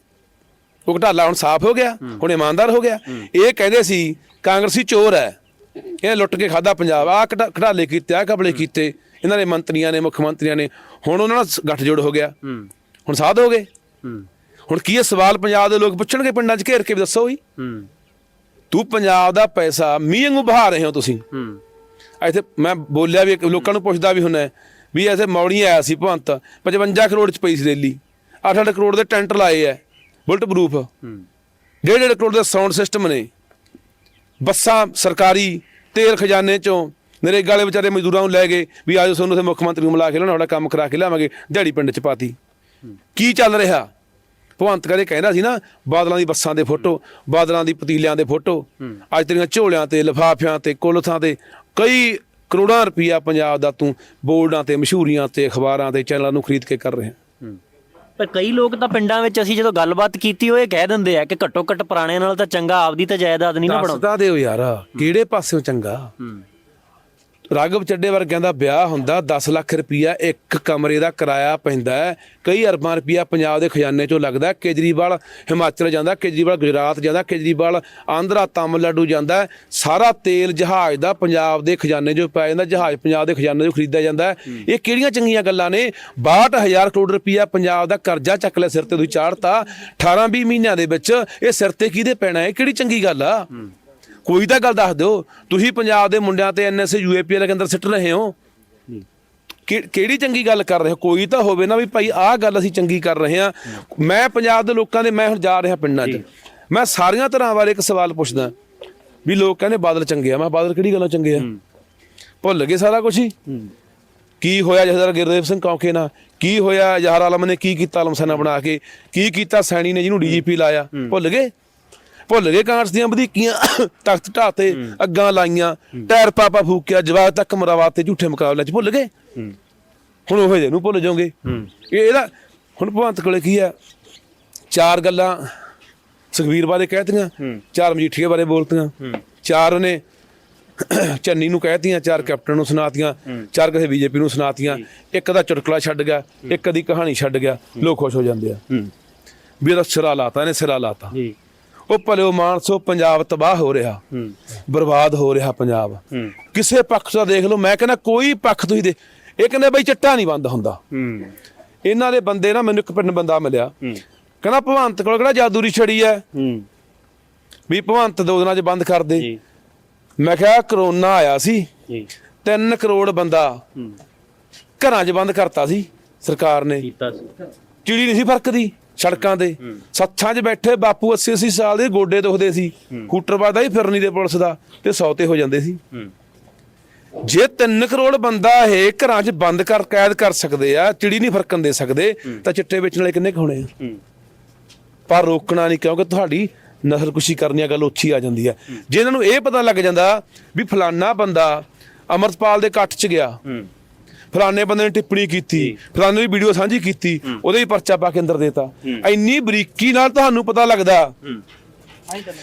ਉਹ ਘਟਾਲਾ ਹੁਣ ਸਾਫ਼ ਹੋ ਗਿਆ ਹੁਣ ਇਮਾਨਦਾਰ ਹੋ ਗਿਆ। ਇਹ ਕਹਿੰਦੇ ਸੀ ਕਾਂਗਰਸੀ ਚੋਰ ਹੈ। ਇਹਨੇ ਲੁੱਟ ਕੇ ਖਾਦਾ ਪੰਜਾਬ। ਆ ਘਟਾਲੇ ਕੀਤੇ ਆ ਕਬਲੇ ਕੀਤੇ। ਇਹਨਾਂ ਦੇ ਮੰਤਰੀਆਂ ਨੇ ਮੁੱਖ ਮੰਤਰੀਆਂ ਨੇ। ਹੁਣ ਉਹਨਾਂ ਨਾਲ ਗੱਠਜੋੜ ਹੋ ਗਿਆ। ਹੁਣ ਸਾਧ ਹੋ ਗਏ। ਹੁਣ ਕੀ ਇਹ ਸਵਾਲ ਪੰਜਾਬ ਦੇ ਲੋਕ ਪੁੱਛਣਗੇ ਪਿੰਡਾਂ 'ਚ ਘੇਰ ਕੇ ਵੀ ਦੱਸੋ ਹੀ। ਤੂੰ ਪੰਜਾਬ ਦਾ ਪੈਸਾ ਮੀਂਹ ਵਾਂਗੂ ਬਹਾ ਰਹੇ ਹੋ ਤੁਸੀਂ। ਇੱਥੇ ਮੈਂ ਬੋਲਿਆ ਵੀ ਲੋਕਾਂ ਨੂੰ ਪੁੱਛਦਾ ਵੀ ਹੁੰਨਾ ਵੀ ਐਸੇ ਮੌੜੀ ਆਇਆ ਸੀ ਭਵੰਤ 55 ਕਰੋੜ ਚ ਪਈ ਸੀ ਰੈਲੀ। 8-8 ਕਰੋੜ ਦੇ ਟੈਂਟ ਲਾਏ ਐ ਬੁਲਟ ਪ੍ਰੂਫ ਡੇਢ ਡੇਢ ਕਰੋੜ ਦੇ ਸਾਊਂਡ ਸਿਸਟਮ ਨੇ। ਬੱਸਾਂ ਸਰਕਾਰੀ ਤੇਲ ਖਜ਼ਾਨੇ ਚੋਂ ਨਰੇਗਾ ਵਾਲੇ ਵਿਚਾਰੇ ਮਜ਼ਦੂਰਾਂ ਨੂੰ ਲੈ ਗਏ ਵੀ ਆਜੋ ਤੁਹਾਨੂੰ ਉੱਥੇ ਮੁੱਖ ਮੰਤਰੀ ਨੂੰ ਮਿਲਾ ਕੇ ਲਿਆਉਣਾ ਤੁਹਾਡਾ ਕੰਮ ਕਰਾ ਕੇ ਲਿਆਵਾਂਗੇ ਦਿਹਾੜੀ ਪਿੰਡ ਚ ਪਾਤੀ। ਕੀ ਚੱਲ ਰਿਹਾ? ਭਗਵੰਤ ਕਦੇ ਕਹਿੰਦਾ ਸੀ ਨਾ ਬਾਦਲਾਂ ਦੀ ਬੱਸਾਂ ਦੇ ਫੋਟੋ ਬਾਦਲਾਂ ਦੀ ਪਤੀਲਿਆਂ ਦੇ ਫੋਟੋ। ਅੱਜ ਤੇਰੀਆਂ ਝੋਲਿਆਂ ਤੇ ਲਿਫਾਫਿਆਂ ਤੇ ਕੁਲਥਾਂ ਤੇ ਕਈ ਕਰੋੜਾਂ ਰੁਪਈਆ ਪੰਜਾਬ ਦਾ ਤੂੰ ਬੋਰਡਾਂ ਤੇ ਮਸ਼ਹੂਰੀਆਂ ਤੇ ਅਖਬਾਰਾਂ ਤੇ ਚੈਨਲਾਂ ਨੂੰ ਖਰੀਦ ਕੇ ਕਰ ਰਿਹਾ। ਪਰ ਕਈ ਲੋਕ ਤਾਂ ਪਿੰਡਾਂ ਵਿੱਚ ਅਸੀਂ ਜਦੋਂ ਗੱਲਬਾਤ ਕੀਤੀ ਉਹ ਇਹ ਕਹਿ ਦਿੰਦੇ ਆ ਕਿ ਘੱਟੋ ਘੱਟ ਪੁਰਾਣਿਆਂ ਨਾਲ ਤਾਂ ਚੰਗਾ ਆਪਦੀ ਤਾਂ ਜਾਇਦਾਦ ਨਹੀਂ ਨਾ ਬਣਾਉਂਦਾ। ਦੱਸਦਾ ਦਿਓ ਯਾਰ ਕਿਹੜੇ ਪਾਸਿਓਂ ਚੰਗਾ? ਰਾਘਵ ਚੱਡੇ ਵਰਗਿਆਂ ਦਾ ਵਿਆਹ ਹੁੰਦਾ 10 ਲੱਖ ਰੁਪਈਆ ਇੱਕ ਕਮਰੇ ਦਾ ਕਿਰਾਇਆ ਪੈਂਦਾ ਹੈ। ਕਈ ਅਰਬਾਂ ਰੁਪਈਆ ਪੰਜਾਬ ਦੇ ਖਜ਼ਾਨੇ ਚੋਂ ਲੱਗਦਾ। ਕੇਜਰੀਵਾਲ ਹਿਮਾਚਲ ਜਾਂਦਾ ਕੇਜਰੀਵਾਲ ਗੁਜਰਾਤ ਜਾਂਦਾ ਕੇਜਰੀਵਾਲ ਆਂਧਰਾ ਤਾਮਿਲਨਾਡੂ ਜਾਂਦਾ। ਸਾਰਾ ਤੇਲ ਜਹਾਜ਼ ਦਾ ਪੰਜਾਬ ਦੇ ਖਜ਼ਾਨੇ 'ਚੋਂ ਪਾਇਆ ਜਾਂਦਾ ਜਹਾਜ਼ ਪੰਜਾਬ ਦੇ ਖਜ਼ਾਨੇ 'ਚੋਂ ਖਰੀਦਿਆ ਜਾਂਦਾ। ਇਹ ਕਿਹੜੀਆਂ ਚੰਗੀਆਂ ਗੱਲਾਂ ਨੇ 62000 ਕਰੋੜ ਰੁਪਈਆ ਪੰਜਾਬ ਦਾ ਕਰਜ਼ਾ ਚੱਕ ਲਿਆ ਸਿਰ ਤੇ ਤੁਸੀਂ ਚਾੜਤਾ 18 20 ਮਹੀਨਿਆਂ ਦੇ ਵਿੱਚ ਇਹ ਸਿਰ ਤੇ ਕਿਹਦੇ ਪੈਣਾ ਹੈ ਕਿਹੜੀ ਚੰਗੀ ਗੱਲ ਆ ਕੋਈ ਤਾਂ ਗੱਲ ਦੱਸ ਦਿਓ ਤੁਸੀਂ ਪੰਜਾਬ ਦੇ ਮੁੰਡਿਆਂ ਤੇ ਐਨਐਸਏ ਯੂਏਪੀਐਲ ਦੇ ਅੰਦਰ ਸਿੱਟ ਰਹੇ ਹੋ। ਕਿਹੜੀ ਚੰਗੀ ਗੱਲ ਕਰ ਰਹੇ ਹੋ? ਕੋਈ ਤਾਂ ਹੋਵੇ ਨਾ ਵੀ ਭਾਈ ਆਹ ਗੱਲ ਅਸੀਂ ਚੰਗੀ ਕਰ ਰਹੇ ਹਾਂ। ਮੈਂ ਪੰਜਾਬ ਦੇ ਲੋਕਾਂ ਦੇ ਮੈਂ ਹੁਣ ਜਾ ਰਿਹਾ ਪਿੰਡਾਂ 'ਚ। ਮੈਂ ਸਾਰੀਆਂ ਤਰ੍ਹਾਂ ਬਾਰੇ ਇੱਕ ਸਵਾਲ ਪੁੱਛਦਾ ਵੀ ਲੋਕ ਕਹਿੰਦੇ ਬਾਦਲ ਚੰਗੇ ਆ। ਮੈਂ ਬਾਦਲ ਕਿਹੜੀ ਗੱਲੋਂ ਚੰਗੇ ਆ? ਭੁੱਲ ਗਏ ਸਾਰਾ ਕੁਝ ਹੀ। ਕੀ ਹੋਇਆ ਜਹਦਰ ਗੁਰਦੇਵ ਸਿੰਘ ਕੌਂਕੇ ਨਾਲ? ਕੀ ਹੋਇਆ ਜਹਰ ਆਲਮ ਨੇ ਕੀ ਕੀਤਾ ਆਲਮਸਾਨਾ ਬਣਾ ਕੇ? ਕੀ ਕੀਤਾ ਸੈਣੀ ਨੇ ਜਿਹਨੂੰ ਡੀਜੀਪੀ ਲਾਇਆ? ਭੁੱਲ ਗਏ? ਭੁੱਲ ਗਏ ਕਾਂਗਰਸ ਦੀਆਂ ਵਧੀਕੀਆਂ, ਤਖਤ ਢਾਤੇ ਅੱਗਾਂ ਲਾਈਆਂ, ਟਾਇਰ ਪਾਪਾ ਫੂਕਿਆ, ਜਵਾਬ ਤੱਕ ਮਰਾਵਾਤ ਤੇ ਝੂਠੇ ਮੁਕਾਬਲੇ ਚ ਭੁੱਲ ਗਏ। ਹੁਣ ਉਹ ਜਿਹੇ ਭੁੱਲ ਜਾਓਗੇ। ਇਹ ਇਹਦਾ, ਹੁਣ ਭਗਵੰਤ ਕੋਲੇ ਕੀ ਆ ਚਾਰ ਗੱਲਾਂ ਸੁਖਵੀਰ ਬਾਰੇ ਕਹਿਤੀਆਂ, ਚਾਰ ਮਜੀਠੀਏ ਬਾਰੇ ਬੋਲਤੀਆਂ, ਚਾਰ ਉਹਨੇ ਚੰਨੀ ਨੂੰ ਕਹਿਤੀਆਂ, ਚਾਰ ਕੈਪਟਨ ਨੂੰ ਸੁਣਾਤੀਆਂ, ਚਾਰ ਕਿਸੇ ਬੀਜੇਪੀ ਨੂੰ ਸੁਣਾਤੀਆਂ, ਇੱਕ ਦਾ ਚੁਟਕਲਾ ਛੱਡ ਗਿਆ, ਇੱਕ ਦੀ ਕਹਾਣੀ ਛੱਡ ਗਿਆ, ਲੋਕ ਖੁਸ਼ ਹੋ ਜਾਂਦੇ ਆ। ਵੀ ਇਹਦਾ ਸਿਰਾ ਲਾਤਾ, ਇਹਨੇ ਸਿਰਾ ਲਾਤਾ। ਜੀ ਉਹ ਭਲਿਓ ਮਾਨਸੋ ਪੰਜਾਬ ਤਬਾਹ ਹੋ ਰਿਹਾ। ਬਰਬਾਦ ਹੋ ਰਿਹਾ ਪੰਜਾਬ। ਕਿਸੇ ਪੱਖ ਤੋਂ ਦੇਖ ਲਓ ਮੈਂ ਕਹਿੰਦਾ ਕੋਈ ਪੱਖ ਤੁਸੀਂ ਦੇ ਇਹ ਕਹਿੰਦੇ ਬਈ ਚੱਟਾ ਨਹੀਂ ਬੰਦ ਹੁੰਦਾ। ਹੂੰ। ਇਹਨਾਂ ਦੇ ਬੰਦੇ ਨਾ ਮੈਨੂੰ ਇੱਕ ਪਿੰਡ ਬੰਦਾ ਮਿਲਿਆ। ਕਹਿੰਦਾ ਭਵੰਤ ਕੋਲ ਕਿਹੜਾ ਜਾਦੂਰੀ ਛੜੀ ਐ ਹੂੰ। ਵੀ ਭਵੰਤ ਦੋ ਦਿਨਾਂ 'ਚ ਬੰਦ ਕਰ ਦੇ। ਜੀ। ਮੈਂ ਕਿਹਾ ਕਰੋਨਾ ਆਇਆ ਸੀ। ਜੀ। 3 ਕਰੋੜ ਬੰਦਾ ਹੂੰ। ਘਰਾਂ 'ਚ ਬੰਦ ਕਰਤਾ ਸੀ ਸਰਕਾਰ ਨੇ। ਕੀਤਾ ਸੀ। ਚਿੜੀ ਨਹੀਂ ਸੀ ਫਰਕਦੀ। ਸੜਕਾਂ ਤੇ ਸੱਥਾਂ 'ਚ ਬੈਠੇ ਬਾਪੂ 80 80 ਸਾਲ ਦੇ ਗੋਡੇ ਦੁਖਦੇ ਸੀ। ਹੂਟਰ ਵੱਜਦਾ ਹੀ ਫਿਰਨੀ ਦੇ ਪੁਲਿਸ ਦਾ ਤੇ ਸੌ ਤੇ ਹੋ ਜਾਂਦੇ ਸੀ। ਜੇ 3 ਕਰੋੜ ਬੰਦਾ ਇਹ ਘਰਾਂ 'ਚ ਬੰਦ ਕਰ ਕੈਦ ਕਰ ਸਕਦੇ ਆ ਚਿੜੀ ਨਹੀਂ ਫਰਕਣ ਦੇ ਸਕਦੇ ਤਾਂ ਚਿੱਟੇ ਵੇਚਣ ਵਾਲੇ ਕਿੰਨੇ ਹੋਣੇ ਆ? ਪਰ ਰੋਕਣਾ ਨਹੀਂ ਕਿਉਂਕਿ ਤੁਹਾਡੀ ਨਸਲਕੁਸ਼ੀ ਕਰਨੀ ਆ ਗੱਲ ਉੱਚੀ ਆ ਜਾਂਦੀ ਹੈ। ਜੇ ਇਹਨਾਂ ਨੂੰ ਇਹ ਪਤਾ ਲੱਗ ਜਾਂਦਾ ਵੀ ਫਲਾਨਾ ਬੰਦਾ ਅਮਰਤਪਾਲ ਦੇ ਇਕੱਠ 'ਚ ਗਿਆ ਫਲਾਣੇ ਬੰਦੇ ਨੇ ਟਿੱਪਣੀ ਕੀਤੀ ਫਲਾਣੇ ਦੀ ਵੀਡੀਓ ਸਾਂਝੀ ਕੀਤੀ ਉਹਦੇ ਹੀ ਪਰਚਾ ਪਾ ਕੇ ਅੰਦਰ ਦੇਤਾ। ਇੰਨੀ ਬਰੀਕੀ ਨਾਲ ਤੁਹਾਨੂੰ ਪਤਾ ਲੱਗਦਾ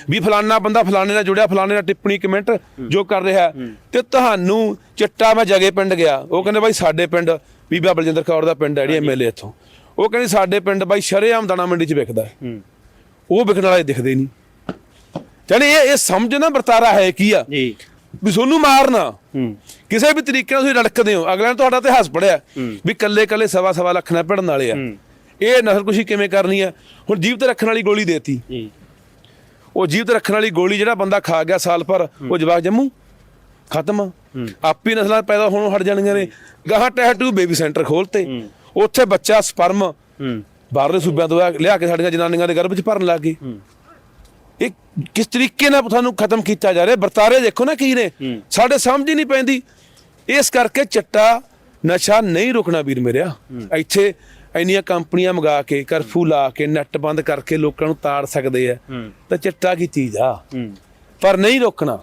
ਵੀ ਫਲਾਨਾ ਬੰਦਾ ਫਲਾਣੇ ਨਾਲ ਜੁੜਿਆ ਫਲਾਣੇ ਨਾਲ ਟਿੱਪਣੀ ਕਮੈਂਟ ਜੋ ਕਰ ਰਿਹਾ। ਤੇ ਤੁਹਾਨੂੰ ਚਿੱਟਾ ਮੈਂ ਜਗੇ ਪਿੰਡ ਗਿਆ। ਉਹ ਕਹਿੰਦੇ ਬਾਈ ਸਾਡੇ ਪਿੰਡ ਬੀਬਾ ਬਲਜਿੰਦਰ ਕੌਰ ਦਾ ਪਿੰਡ ਹੈ ਜਿਹੜੀ ਐਮਐਲਏ ਇੱਥੋਂ। ਉਹ ਕਹਿੰਦੀ ਸਾਡੇ ਪਿੰਡ ਬਾਈ ਸ਼ਰੇਆਮ ਦਾਣਾ ਮੰਡੀ 'ਚ ਵਿਕਦਾ ਉਹ ਵਿਕਣ ਵਾਲੇ ਦਿਖਦੇ ਨਹੀਂ। ਜਾਨੀ ਇਹ ਇਹ ਸਮਝ ਨਾ ਵਰਤਾਰਾ ਹੈ ਕੀ ਆ? ਜੀ। ਵੀ ਤੁਹਾਨੂੰ ਮਾਰਨਾ। ਕਿਸੇ ਵੀ ਤਰੀਕੇ ਨਾਲ ਤੁਸੀਂ ਰੜਕਦੇ ਹੋ। ਅਗਲੇ ਨੇ ਤੁਹਾਡਾ ਇਤਿਹਾਸ ਪੜਿਆ। ਵੀ ਕੱਲੇ ਕੱਲੇ ਸਵਾ ਸਵਾ ਲੱਖ ਨਾਲ ਪੜਨ ਵਾਲੇ ਆ। ਇਹ ਨਸਲਕੁਸ਼ੀ ਕਿਵੇਂ ਕਰਨੀ ਆ? ਹੁਣ ਜੀਵ ਤੇ ਰੱਖਣ ਵਾਲੀ ਗੋਲੀ ਦੇਤੀ। ਉਹ ਜੀਵ ਤੇ ਰੱਖਣ ਵਾਲੀ ਗੋਲੀ ਜਿਹੜਾ ਬੰਦਾ ਖਾ ਗਿਆ ਸਾਲ ਭਰ ਉਹ ਜਵਾਕ ਜੰਮੂ? ਖਤਮ। ਆਪੀ ਨਸਲਾਂ ਪੈਦਾ ਹੋਣੋਂ ਹਟ ਜਾਣਗੀਆਂ ਨੇ। ਗਾਹਾਂ ਟੈਟੂ ਬੇਬੀ ਸੈਂਟਰ ਖੋਲਤੇ ਉੱਥੇ ਬੱਚਾ ਸਪਰਮ ਬਾਹਰਲੇ ਸੂਬਿਆਂ ਤੋਂ ਲਿਆ ਕੇ ਸਾਡੀਆਂ ਜਨਾਨੀਆਂ ਦੇ ਗਰਭ 'ਚ ਭਰਨ ਲੱਗ ਗਏ ਇਹ ਕਿਸ ਤਰੀਕੇ ਨਾਲ ਤੁਹਾਨੂੰ ਖਤਮ ਕੀਤਾ ਜਾ ਰਿਹਾ? ਵਰਤਾਰੇ ਦੇਖੋ ਨਾ ਕੀ ਨੇ। ਸਾਡੇ ਸਮਝ ਹੀ ਨਹੀਂ ਪੈਂਦੀ। ਇਸ ਕਰਕੇ ਚਿੱਟਾ ਨਸ਼ਾ ਨਹੀਂ ਰੁਕਣਾ ਵੀਰ ਮੇਰਿਆ ਇੱਥੇ ਇੰਨੀਆਂ ਕੰਪਨੀਆਂ ਮੰਗਾ ਕੇ ਕਰਫਿਊ ਲਾ ਕੇ ਨੈਟ ਬੰਦ ਕਰਕੇ ਲੋਕਾਂ ਨੂੰ ਤਾੜ ਸਕਦੇ ਆ। ਤਾਂ ਚਿੱਟਾ ਕੀ ਚੀਜ਼ ਆ? ਪਰ ਨਹੀਂ ਰੋਕਣਾ।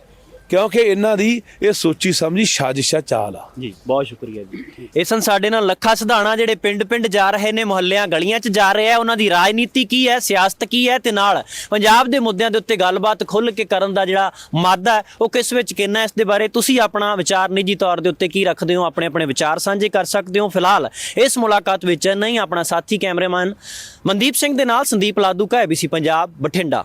ਕਿਉਂਕਿ ਇਹਨਾਂ ਦੀ ਇਹ ਸੋਚੀ ਸਮਝੀ ਸਾਜ਼ਿਸ਼ਾ ਚਾਲ ਆ। ਜੀ, ਬਹੁਤ ਸ਼ੁਕਰੀਆ ਜੀ। ਇਹ ਸਨ ਸਾਡੇ ਨਾਲ ਲੱਖਾ ਸਿਧਾਣਾ ਜਿਹੜੇ ਪਿੰਡ-ਪਿੰਡ ਜਾ ਰਹੇ ਨੇ, ਮੁਹੱਲਿਆਂ, ਗਲੀਆਂ 'ਚ ਜਾ ਰਹੇ ਆ। ਉਹਨਾਂ ਦੀ ਰਾਜਨੀਤੀ ਕੀ ਹੈ, ਸਿਆਸਤ ਕੀ ਹੈ ਤੇ ਨਾਲ ਪੰਜਾਬ ਦੇ ਮੁੱਦਿਆਂ ਦੇ ਉੱਤੇ ਗੱਲਬਾਤ ਖੁੱਲ੍ਹ ਕੇ ਕਰਨ ਦਾ ਜਿਹੜਾ ਮਾਦਾ ਹੈ, ਉਹ ਕਿਸ ਵਿੱਚ ਕਿੰਨਾ ਇਸ ਦੇ ਬਾਰੇ ਤੁਸੀਂ ਆਪਣਾ ਵਿਚਾਰ ਨਿੱਜੀ ਤੌਰ ਦੇ ਉੱਤੇ ਕੀ ਰੱਖਦੇ ਹੋ? ਆਪਣੇ ਆਪਣੇ ਵਿਚਾਰ ਸਾਂਝੇ ਕਰ ਸਕਦੇ ਹੋ? ਫਿਲਹਾਲ ਇਸ ਮੁਲਾਕਾਤ ਵਿੱਚ ਨਹੀਂ, ਆਪਣਾ ਸਾਥੀ ਕੈਮਰਾਮੈਨ ਮਨਦੀਪ ਸਿੰਘ ਦੇ ਨਾਲ ਸੰਦੀਪ ਲਾਦੂ ਕਾ ABC ਪੰਜਾਬ, ਬਠਿੰਡਾ।